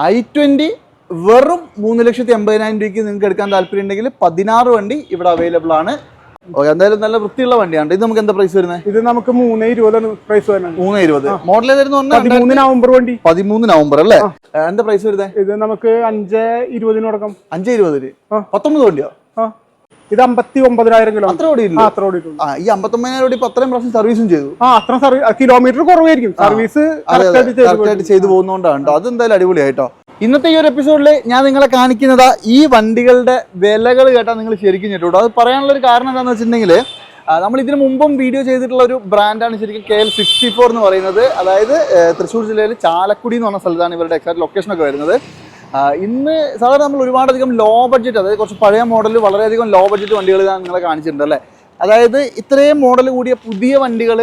I twenty വെറും മൂന്ന് ലക്ഷത്തി എൺപതിനായിരം രൂപയ്ക്ക് നിങ്ങൾക്ക് എടുക്കാൻ താല്പര്യം ഉണ്ടെങ്കിൽ പതിനാറ് വണ്ടി ഇവിടെ അവൈലബിൾ ആണ്. ഓക്കെ എന്തായാലും നല്ല വൃത്തിയുള്ള വണ്ടിയാണ്. ഇത് നമുക്ക് എന്താ പ്രൈസ് വരുന്നത്? ഇത് നമുക്ക് മൂന്ന് ഇരുപതാണ് പ്രൈസ് വരുന്നത്. മൂന്ന് ഇരുപത്. മോഡൽ ഏതായിരുന്നു പറഞ്ഞാൽ പതിമൂന്ന് നവംബർ വണ്ടി. പതിമൂന്ന് നവംബർ അല്ലേ? എന്താ പ്രൈസ് വരുന്നത്? ഇത് നമുക്ക് അഞ്ച് ഇരുപതിന് കൊടുക്കാം അഞ്ച് ഇരുപതിൽ ആ. പത്തൊമ്പത് വണ്ടിയോ? ആ. ഇത് അമ്പത്തി ഒമ്പതിനായിരം കിലോമീറ്റർ. അത്ര ഓടി ആ അത്ര ഓടിയിട്ടുണ്ട് ആ ഈ അമ്പത്തൊമ്പതിനായിരം ഓടി ഇപ്പൊ അത്രയും പ്രാവശ്യം സർവീസും ചെയ്തു? ആ അത്ര കിലോമീറ്റർ കുറവായിരിക്കും. സർവീസ് ചെയ്ത് പോകുന്നോണ്ടാണ് കേട്ടോ. അത് എന്തായാലും അടിപൊളിയായിട്ടോ ഇന്നത്തെ ഈ ഒരു എപ്പിസോഡിൽ ഞാൻ നിങ്ങളെ കാണിക്കുന്നത് ഈ വണ്ടികളുടെ വിലകൾ കേട്ടാൽ നിങ്ങൾ ശരിക്കും ഞെട്ടോ അത് പറയാനുള്ള ഒരു കാരണം എന്താണെന്ന് വെച്ചിട്ടുണ്ടെങ്കിൽ നമ്മൾ ഇതിനു മുമ്പും വീഡിയോ ചെയ്തിട്ടുള്ള ഒരു ബ്രാൻഡാണ് ശരിക്കും കെ എൽ സിക്സ്റ്റി ഫോർ എന്ന് പറയുന്നത്. അതായത് തൃശ്ശൂർ ജില്ലയിൽ ചാലക്കുടി എന്ന് പറഞ്ഞ സ്ഥലത്താണ് ഇവരുടെ എക്സാക്ട് ലൊക്കേഷനൊക്കെ വരുന്നത്. ഇന്ന് സാധാരണ നമ്മൾ ഒരുപാടധികം ലോ ബഡ്ജറ്റ് അതായത് കുറച്ച് പഴയ മോഡൽ വളരെയധികം ലോ ബഡ്ജറ്റ് വണ്ടികൾ ഞാൻ നിങ്ങളെ കാണിച്ചിട്ടുണ്ട് അല്ലേ? അതായത് ഇത്രയും മോഡൽ കൂടിയ പുതിയ വണ്ടികൾ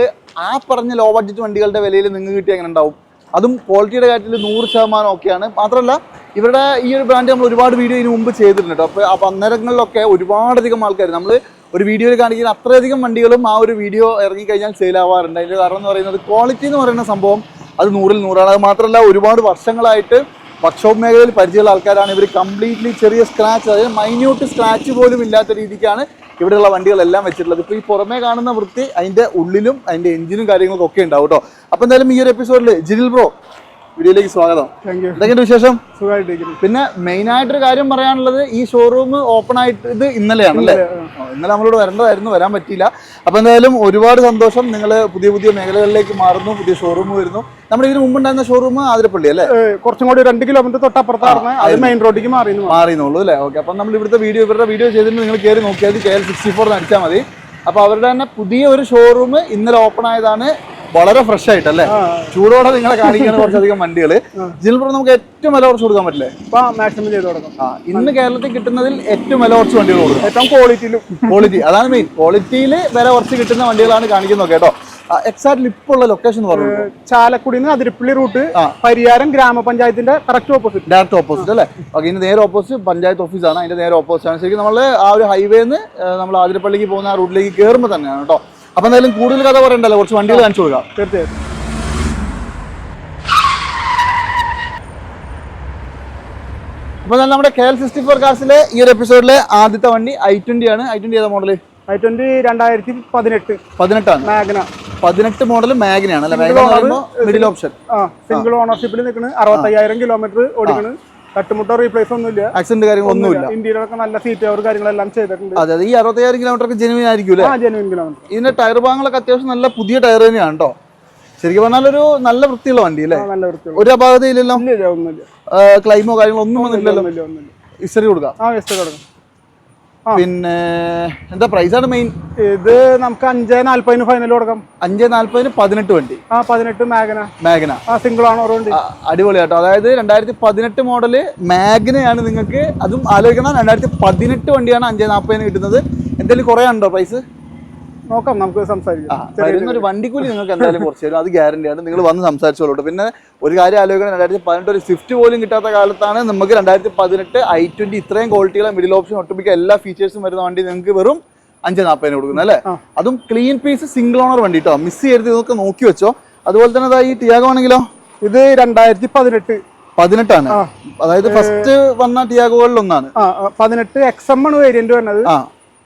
ആ പറഞ്ഞ ലോ ബഡ്ജറ്റ് വണ്ടികളുടെ വിലയിൽ നിങ്ങൾക്ക് കിട്ടി എങ്ങനെ ഉണ്ടാവും? അതും ക്വാളിറ്റിയുടെ കാര്യത്തിൽ നൂറ് ശതമാനം ഒക്കെയാണ് മാത്രമല്ല ഇവരുടെ ഈ ഒരു ബ്രാൻഡ് നമ്മൾ ഒരുപാട് വീഡിയോ ഇതിന് മുമ്പ് ചെയ്തിട്ടുണ്ട് കേട്ടോ. അപ്പോൾ അപ്പോൾ അന്നേരങ്ങളിലൊക്കെ ഒരുപാടധികം ആൾക്കാർ നമ്മൾ ഒരു വീഡിയോയിൽ കാണിക്കുന്ന അത്രയധികം വണ്ടികളും ആ ഒരു വീഡിയോ ഇറങ്ങിക്കഴിഞ്ഞാൽ സെയിൽ ആവാറുണ്ട്. അതിന്റെ കാരണം എന്ന് പറയുന്നത് ക്വാളിറ്റി എന്ന് പറയുന്ന സംഭവം അത് നൂറിൽ നൂറാണ്. അത് മാത്രമല്ല ഒരുപാട് വർഷങ്ങളായിട്ട് വർക്ക്ഷോപ്പ് മേഖലയിൽ പരിചയമുള്ള ആൾക്കാരാണ്. ഇവർ കംപ്ലീറ്റ്ലി ചെറിയ സ്ക്രാച്ച് അതായത് മൈന്യൂട്ട് സ്ക്രാച്ച് പോലും ഇല്ലാത്ത രീതിക്കാണ് ഇവിടെയുള്ള വണ്ടികളെല്ലാം വെച്ചിട്ടുള്ളത്. ഇപ്പോൾ ഈ പുറമേ കാണുന്ന വൃത്തി അതിന്റെ ഉള്ളിലും അതിന്റെ എഞ്ചിനും കാര്യങ്ങളൊക്കെ ഉണ്ടാവും കേട്ടോ. അപ്പോൾ എന്തായാലും ഈ ഒരു എപ്പിസോഡിൽ ജിനിൽ ബ്രോ വീഡിയോയിലേക്ക് സ്വാഗതം. എന്തൊക്കെയുണ്ട് വിശേഷം? സുഖമായിട്ടിരിക്കുന്നു. പിന്നെ മെയിൻ ആയിട്ടൊരു കാര്യം പറയാനുള്ളത് ഈ ഷോറൂം ഓപ്പൺ ആയിട്ട് ഇത് ഇന്നലെയാണ് അല്ലേ ഇന്നലെ നമ്മളോട് വരേണ്ടതായിരുന്നു വരാൻ പറ്റിയില്ല. അപ്പൊ എന്തായാലും ഒരുപാട് സന്തോഷം. നിങ്ങൾ പുതിയ പുതിയ മേഖലകളിലേക്ക് മാറുന്നു പുതിയ ഷോറൂം വരുന്നു. നമ്മുടെ ഇതിന് മുമ്പുണ്ടായിരുന്ന ഷോറൂം ആതിരപ്പള്ളി അല്ലേ? കുറച്ചും കൂടി രണ്ട് കിലോമീറ്റർ തൊട്ടപ്പുറത്താണ് അത് മെയിൻ റോഡിലേക്ക് മാറി മാറിയെന്നുള്ളൂ അല്ലേ? ഓക്കെ അപ്പം നമ്മൾ ഇവിടുത്തെ വീഡിയോ ഇവരുടെ വീഡിയോ ചെയ്തിട്ട് നിങ്ങൾ കയറി നോക്കിയാൽ കെ എൽ സിക്സ്റ്റി ഫോർ അടിച്ചാൽ മതി. അപ്പോൾ അവരുടെ തന്നെ പുതിയ ഒരു ഷോറൂം ഇന്നലെ ഓപ്പൺ ആയതാണ്. വളരെ ഫ്രഷ് ആയിട്ടല്ലേ? ചൂടോടെ നിങ്ങളെ കാണിക്കുന്ന കുറച്ചധികം വണ്ടികൾ ഇതിൽപ്പുറം നമുക്ക് ഏറ്റവും വില കുറച്ച് കൊടുക്കാൻ പറ്റില്ലേ? ഇപ്പൊ മാക്സിമം ചെയ്ത് കൊടുക്കാം. ആ ഇന്ന് കേരളത്തിൽ കിട്ടുന്നതിൽ ഏറ്റവും വില കുറച്ച് വണ്ടികൾ കൊടുക്കും. ഏറ്റവും ക്വാളിറ്റിയിലും ക്വാളിറ്റി അതാണ് മെയിൻ ക്വാളിറ്റിയിൽ വില കുറച്ച് കിട്ടുന്ന വണ്ടികളാണ് കാണിക്കുന്നത് കേട്ടോ. എക്സാക്ട്ലി ഇപ്പോൾ ഉള്ള ലൊക്കേഷൻ പറഞ്ഞു ചാലക്കുടിന്ന് അതിരപ്പള്ളി റൂട്ട് പരിയാരം ഗ്രാമപഞ്ചായത്തിന്റെ കറക്റ്റ് ഓപ്പോസിറ്റ് ഡയറക്റ്റ് ഓപ്പോസിറ്റ് അല്ലേ? ഓക്കെ ഇതിന് നേരെ ഓപ്പോസിറ്റ് പഞ്ചായത്ത് ഓഫീസാണ് അതിന്റെ നേരെ ഓപ്പോസിറ്റ് ആണ്. ശരിക്കും നമ്മൾ ആ ഒരു ഹൈവേന്ന് നമ്മൾ ആതിരപ്പള്ളിക്ക് പോകുന്ന ആ റൂട്ടിലേക്ക് കയറുമ്പോൾ തന്നെയാണ് കേട്ടോ. അപ്പൊ എന്തായാലും കൂടുതൽ കഥ പറയണ്ടല്ലോ കുറച്ച് വണ്ടികൾ കാണിച്ചു കൊടുക്കാം. തീർച്ചയായിട്ടും അപ്പൊ നമ്മുടെ കെ എൽ സിക്സ്റ്റി ഫോർ കാർസിലെ ഈ ഒരു എപ്പിസോഡിലെ ആദ്യത്തെ വണ്ടി ഐ ട്വന്റി ആണ്. ഐ ട്വന്റി ഏതാ മോഡൽ ഐ ട്വന്റി രണ്ടായിരത്തി പതിനെട്ട്. പതിനെട്ടാണ്. മാഗ്ന പതിനെട്ട് മോഡൽ മാഗ്നയാണ് മിഡിൽ ഓപ്ഷൻ സിംഗിൾ ഓണർഷിപ്പിൽ നിൽക്കുന്നത് അറുപത്തയ്യായിരം കിലോമീറ്റർ ഓടിക്കണ്. തട്ടുമുട്ടോ റീപ്ലേസ് ഒന്നുമില്ല. ആക്സിഡന്റ് കാര്യങ്ങളൊന്നുമില്ല. ഇന്ത്യയിലൊക്കെ നല്ല സീറ്റ് അവർ കാര്യങ്ങളെല്ലാം ചെയ്തിട്ടുണ്ട്. അതെ ഈ അറുപത്തയ്യായിരം കിലോമീറ്റർ ജെനുവിൻ ആയിരിക്കും ജെനുവിൻ കിലോമീറ്റർ ഇതിന്റെ ടയർ ഭാഗങ്ങളൊക്കെ അത്യാവശ്യം നല്ല പുതിയ ടയർ തന്നെയാണ് കേട്ടോ ശരിക്കും പറഞ്ഞാൽ ഒരു നല്ല വൃത്തിയുള്ള വണ്ടി അല്ലേ? ഒരു അപാകതയില്ലല്ലോ? ക്ലൈമോ കാര്യങ്ങളോ ഒന്നും വന്നില്ലല്ലോ? ഇസ്റ്ററി കൊടുക്കാം. ആ വെസ്റ്റ് കൊടുക്കാം. പിന്നെ എന്താ പ്രൈസ് ആണ് മെയിൻ ഇത് നമുക്ക് അഞ്ച് നാല്പതിന് ഫൈനൽ കൊടുക്കാം. അഞ്ച് നാല്പതിന് പതിനെട്ട് വണ്ടി. ആ പതിനെട്ട് മാഗന. മാഗ്ന. ആ സിംഗിൾ ആണ് ഉണ്ട് ആ, അടിപൊളി കേട്ടോ അതായത് രണ്ടായിരത്തി പതിനെട്ട് മോഡൽ മാഗ്നയാണ് നിങ്ങൾക്ക് അതും ആലോചിക്കണം. രണ്ടായിരത്തി പതിനെട്ട് വണ്ടിയാണ് അഞ്ച് നാൽപ്പതിന് കിട്ടുന്നത്. എന്തെങ്കിലും കുറേ ഉണ്ടോ പ്രൈസ് നോക്കാം നമുക്ക് സംസാരിക്കാം. ചെറിയ വരുന്ന ഒരു വണ്ടിക്കൂലി നിങ്ങൾക്ക് എന്തായാലും കുറച്ച് തരും. അത് ഗ്യാരണ്ടിയാണ്. നിങ്ങൾ വന്ന് സംസാരിച്ചോളൂ പിന്നെ ഒരു കാര്യം ആലോചിക്കണം. രണ്ടായിരത്തി പതിനെട്ട് ഒരു സ്വിഫ്റ്റ് പോലും കിട്ടാത്ത കാലത്താണ് നമുക്ക് രണ്ടായിരത്തി പതിനെട്ട് ഐ ട്വന്റി ഇത്രയും ക്വാളിറ്റിയുള്ള മിഡിൽ ഓപ്ഷൻ ഒട്ടുമിക്ക എല്ലാ ഫീച്ചേഴ്സും വരുന്ന വണ്ടി നിങ്ങൾക്ക് വെറും അഞ്ച് നാൽപ്പതിന് കൊടുക്കുന്നത് അല്ലേ? അതും ക്ലീൻ പീസ് സിംഗിൾ ഓണർ വണ്ടി കേട്ടോ മിസ് ചെയ്യരുത്. ഇതൊക്കെ നോക്കി വെച്ചോ. അതുപോലെ തന്നെ ഈ ടിയാഗോ ആണെങ്കിലോ? ഇത് രണ്ടായിരത്തി പതിനെട്ട് പതിനെട്ടാണ് അതായത് ഫസ്റ്റ് വന്ന ടിയാഗോകളിൽ ഒന്നാണ് പതിനെട്ട് എക്സ് എം ആണ് വേരിയന്റ് വരുന്നത് ആ.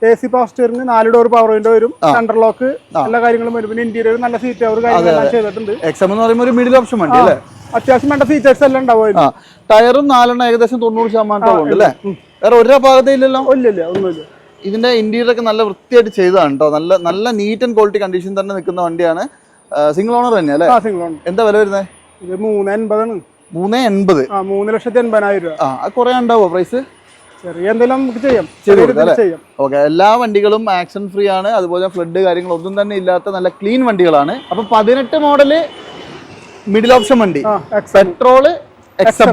എ സി പവർ സ്റ്റിയറിംഗ് നാല് ഡോർ പവർ വിൻഡോ വരും സെൻട്രൽ ലോക്ക് എല്ലാ കാര്യങ്ങളും വരും. പിന്നെ ഇന്റീരിയർ നല്ല സീറ്റ് അവർ കാര്യങ്ങളെല്ലാം ചെയ്തിട്ടുണ്ട്. എക്സാം എന്ന് പറയുമ്പോൾ ഒരു മിഡിൽ ഓപ്ഷൻ വണ്ടി അല്ലേ? അത്യാവശ്യം വേണ്ട ഫീച്ചേഴ്സ് എല്ലാം ഉണ്ടാവും ടയറും നാലെണ്ണം ഏകദേശം തൊണ്ണൂറ് ശതമാനത്തോളം ഉണ്ട് അല്ലേ? വേറെ ഒരു അപാകതയില്ലല്ലോ ഇല്ലല്ലോ? ഇല്ല ഒന്നുമില്ല. ഇതിന്റെ ഇന്റീരിയർ ഒക്കെ നല്ല വൃത്തിയായിട്ട് ചെയ്തതാണ് കേട്ടോ നല്ല നല്ല നീറ്റ് ആൻഡ് ക്വാളിറ്റി കണ്ടീഷൻ തന്നെ നിൽക്കുന്ന വണ്ടിയാണ്. സിംഗിൾ ഓണർ തന്നെ അല്ലേ? സിംഗിൾ എന്താ വില വരുന്നത് ഇത് മൂന്ന് എൺപതാണ്. മൂന്ന് എൺപത്. മൂന്ന് ലക്ഷത്തി എൺപതിനായിരം രൂപ. ആ കുറേ ഉണ്ടാവോ പ്രൈസ് ചെറിയ എന്തെങ്കിലും നമുക്ക് ചെയ്യാം. ചെയ്യാം. ഓക്കെ എല്ലാ വണ്ടികളും ആക്ഷൻ ഫ്രീ ആണ്. അതുപോലെ ഫ്ലഡ് കാര്യങ്ങളൊന്നും തന്നെ ഇല്ലാത്ത നല്ല ക്ലീൻ വണ്ടികളാണ്. അപ്പൊ പതിനെട്ട് മോഡൽ മിഡിൽ ഓപ്ഷൻ വണ്ടി. പെട്രോൾ എക്സ്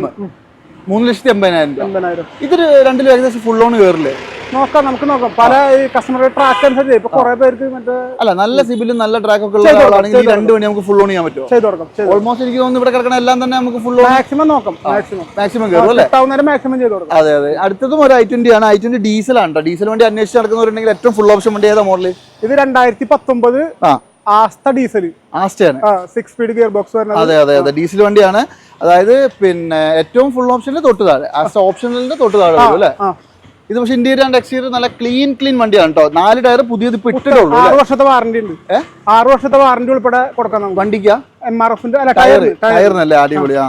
മൂന്ന് ലക്ഷത്തി എൺപതിനായിരം രൂപ. ഇതൊരു രണ്ടിലും ഏകദേശം ഫുൾ ഓൺ കയറില്ലേ നോക്കാം നമുക്ക് നോക്കാം. പല ഈ കസ്റ്റമറുടെ ട്രാക്ക് അനുസരിച്ച്. ഇപ്പൊ കുറെ പേർക്ക് മറ്റേ അല്ല നല്ല സിബിലും നല്ല ട്രാക്ക് ഒക്കെ ഉള്ള ആളാണെങ്കിൽ രണ്ടു മണി നമുക്ക് ഫുൾ ഓൺ ചെയ്യാൻ പറ്റുമോ? ചെയ്ത് കൊടുക്കാം ഓൾമോസ്റ്റ് എനിക്ക് തോന്നുന്നു ഇവിടെ കിടക്കണ എല്ലാം തന്നെ നമുക്ക് ഫുൾ ഓൺ മാക്സിമം നോക്കാം മാക്സിമം മാക്സിമം കയറും അല്ലേ? നേരം മാക്സിമം ചെയ്ത് കൊടുക്കാം. അതെ അതെ. അടുത്തതും ഒരു ഐ ട്വന്റി ആണ്. ഐ ട്വന്റി ഡീസലാണ് കേട്ടോ ഡീസൽ വണ്ടി അന്വേഷിച്ച് നടക്കുന്നവരുണ്ടെങ്കിൽ ഏറ്റവും ഫുൾ ഓപ്ഷൻ വണ്ടി ഏതാ മോഡൽ ഇത് രണ്ടായിരത്തി പത്തൊമ്പത് ആ. ആസ്ത ഡീസൽ ആസ്റ്റയാണ് സിക്സ് സ്പീഡ് ഗിയർ ബോക്സ് വരുന്നത്. അതെ അതെ അതെ. ഡീസൽ വണ്ടിയാണ്. അതായത് പിന്നെ ഏറ്റവും ഫുൾ ഓപ്ഷനിൽ തൊട്ട് താഴെ. ആസ്റ്റ ഓപ്ഷനിലിന്റെ തൊട്ട് താഴെ അല്ലേ? ഇത് പക്ഷേ ഇന്റീരിയർ ആൻഡ് എക്സ്റ്റീരിയർ നല്ല ക്ലീൻ ക്ലീൻ വണ്ടിയാണ് കേട്ടോ നാല് ടയർ പുതിയത് ഇപ്പൊ ഇട്ടിട്ടേ ഉള്ളൂ ആറ് വർഷത്തെ വാറന്റി ഉണ്ട്. ആറ് വർഷത്തെ വാറന്റി ഉൾപ്പെടെ കൊടുക്കാം വണ്ടിക്ക്? എം ആർ എഫിന്റെ അല്ല ടയർ ടയർ ടയറിനല്ലേ അടിപൊളിയാ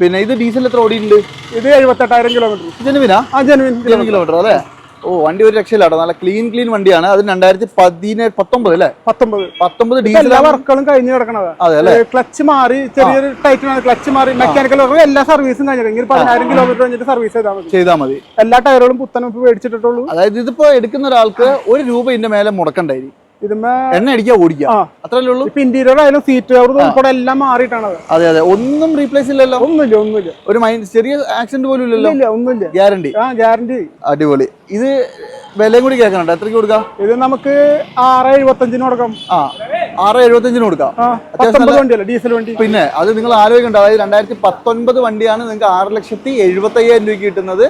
പിന്നെ ഇത് ഡീസൽ എത്ര ഓടിയിട്ടുണ്ട്? ഇത് എഴുപത്തെട്ടായിരം കിലോമീറ്റർ ജനുവിനാ ജനുവിൻ കിലോമീറ്റർ അല്ലേ? ഓ വണ്ടി ഒരു രക്ഷയിലാട്ടോ നല്ല ക്ലീൻ ക്ലീൻ വണ്ടിയാണ്. അത് രണ്ടായിരത്തി പതിനേഴ് പത്തൊമ്പത് അല്ലേ? പത്തൊമ്പത്. പത്തൊമ്പത് ഡീസൽ എല്ലാ വർക്കുകളും കഴിഞ്ഞ് കിടക്കണത്. അതെ അല്ലേ? ക്ലച്ച് മാറി ചെറിയൊരു ടൈറ്റിനാണ് ക്ലച്ച് മാറി മെക്കാനിക്കൽ വർക്ക് എല്ലാ സർവീസും കഴിഞ്ഞിട്ട് പതിനായിരം കിലോമീറ്റർ കഴിഞ്ഞിട്ട് സർവീസ് ചെയ്താൽ മതി. ചെയ്താൽ മതി. എല്ലാ ടയറുകളും പുത്തനും മേടിച്ചിട്ടുള്ളൂ അതായത് ഇതിപ്പോ എടുക്കുന്ന ഒരാൾക്ക് ഒരു രൂപ ഇതിന്റെ മേലെ മുടക്കണ്ടായി. ഇതുമ്മേ എണ്ണ അടിക്കുക ഓടിക്കുക ആ. അത്രല്ലേ ഉള്ളൂ? ഇപ്പൊ ഇന്റീരിയർ ആയാലും സീറ്റ് കവർ ഉൾപ്പെടെ എല്ലാം മാറിയിട്ടാണ് അതെ അതെ. ഒന്നും റീപ്ലേസ് ഇല്ലല്ലോ? ഒന്നുമില്ല ഒന്നുമില്ല. ഒരു മൈൻഡ് ചെറിയ ആക്സിഡന്റ് പോലും ഇല്ലല്ലോ? ഇല്ല ഒന്നുമില്ല. ഗ്യാരണ്ടി ആ ഗ്യാരണ്ടി അടിപൊളി. ഇത് വിലയും കൂടി കേൾക്കണുണ്ട്? എത്രയ്ക്ക് കൊടുക്കാം? ഇത് നമുക്ക് ആറ് എഴുപത്തഞ്ചിന് കൊടുക്കാം. ആ. ആറ് എഴുപത്തഞ്ചിന് കൊടുക്കാം. ഡീസൽ വണ്ടി? പിന്നെ അത് നിങ്ങൾ ആലോചിക്കേണ്ട അതായത് രണ്ടായിരത്തി പത്തൊൻപത് വണ്ടിയാണ് നിങ്ങൾക്ക് ആറ് ലക്ഷത്തി എഴുപത്തി അയ്യായിരം രൂപയ്ക്ക് കിട്ടുന്നത്.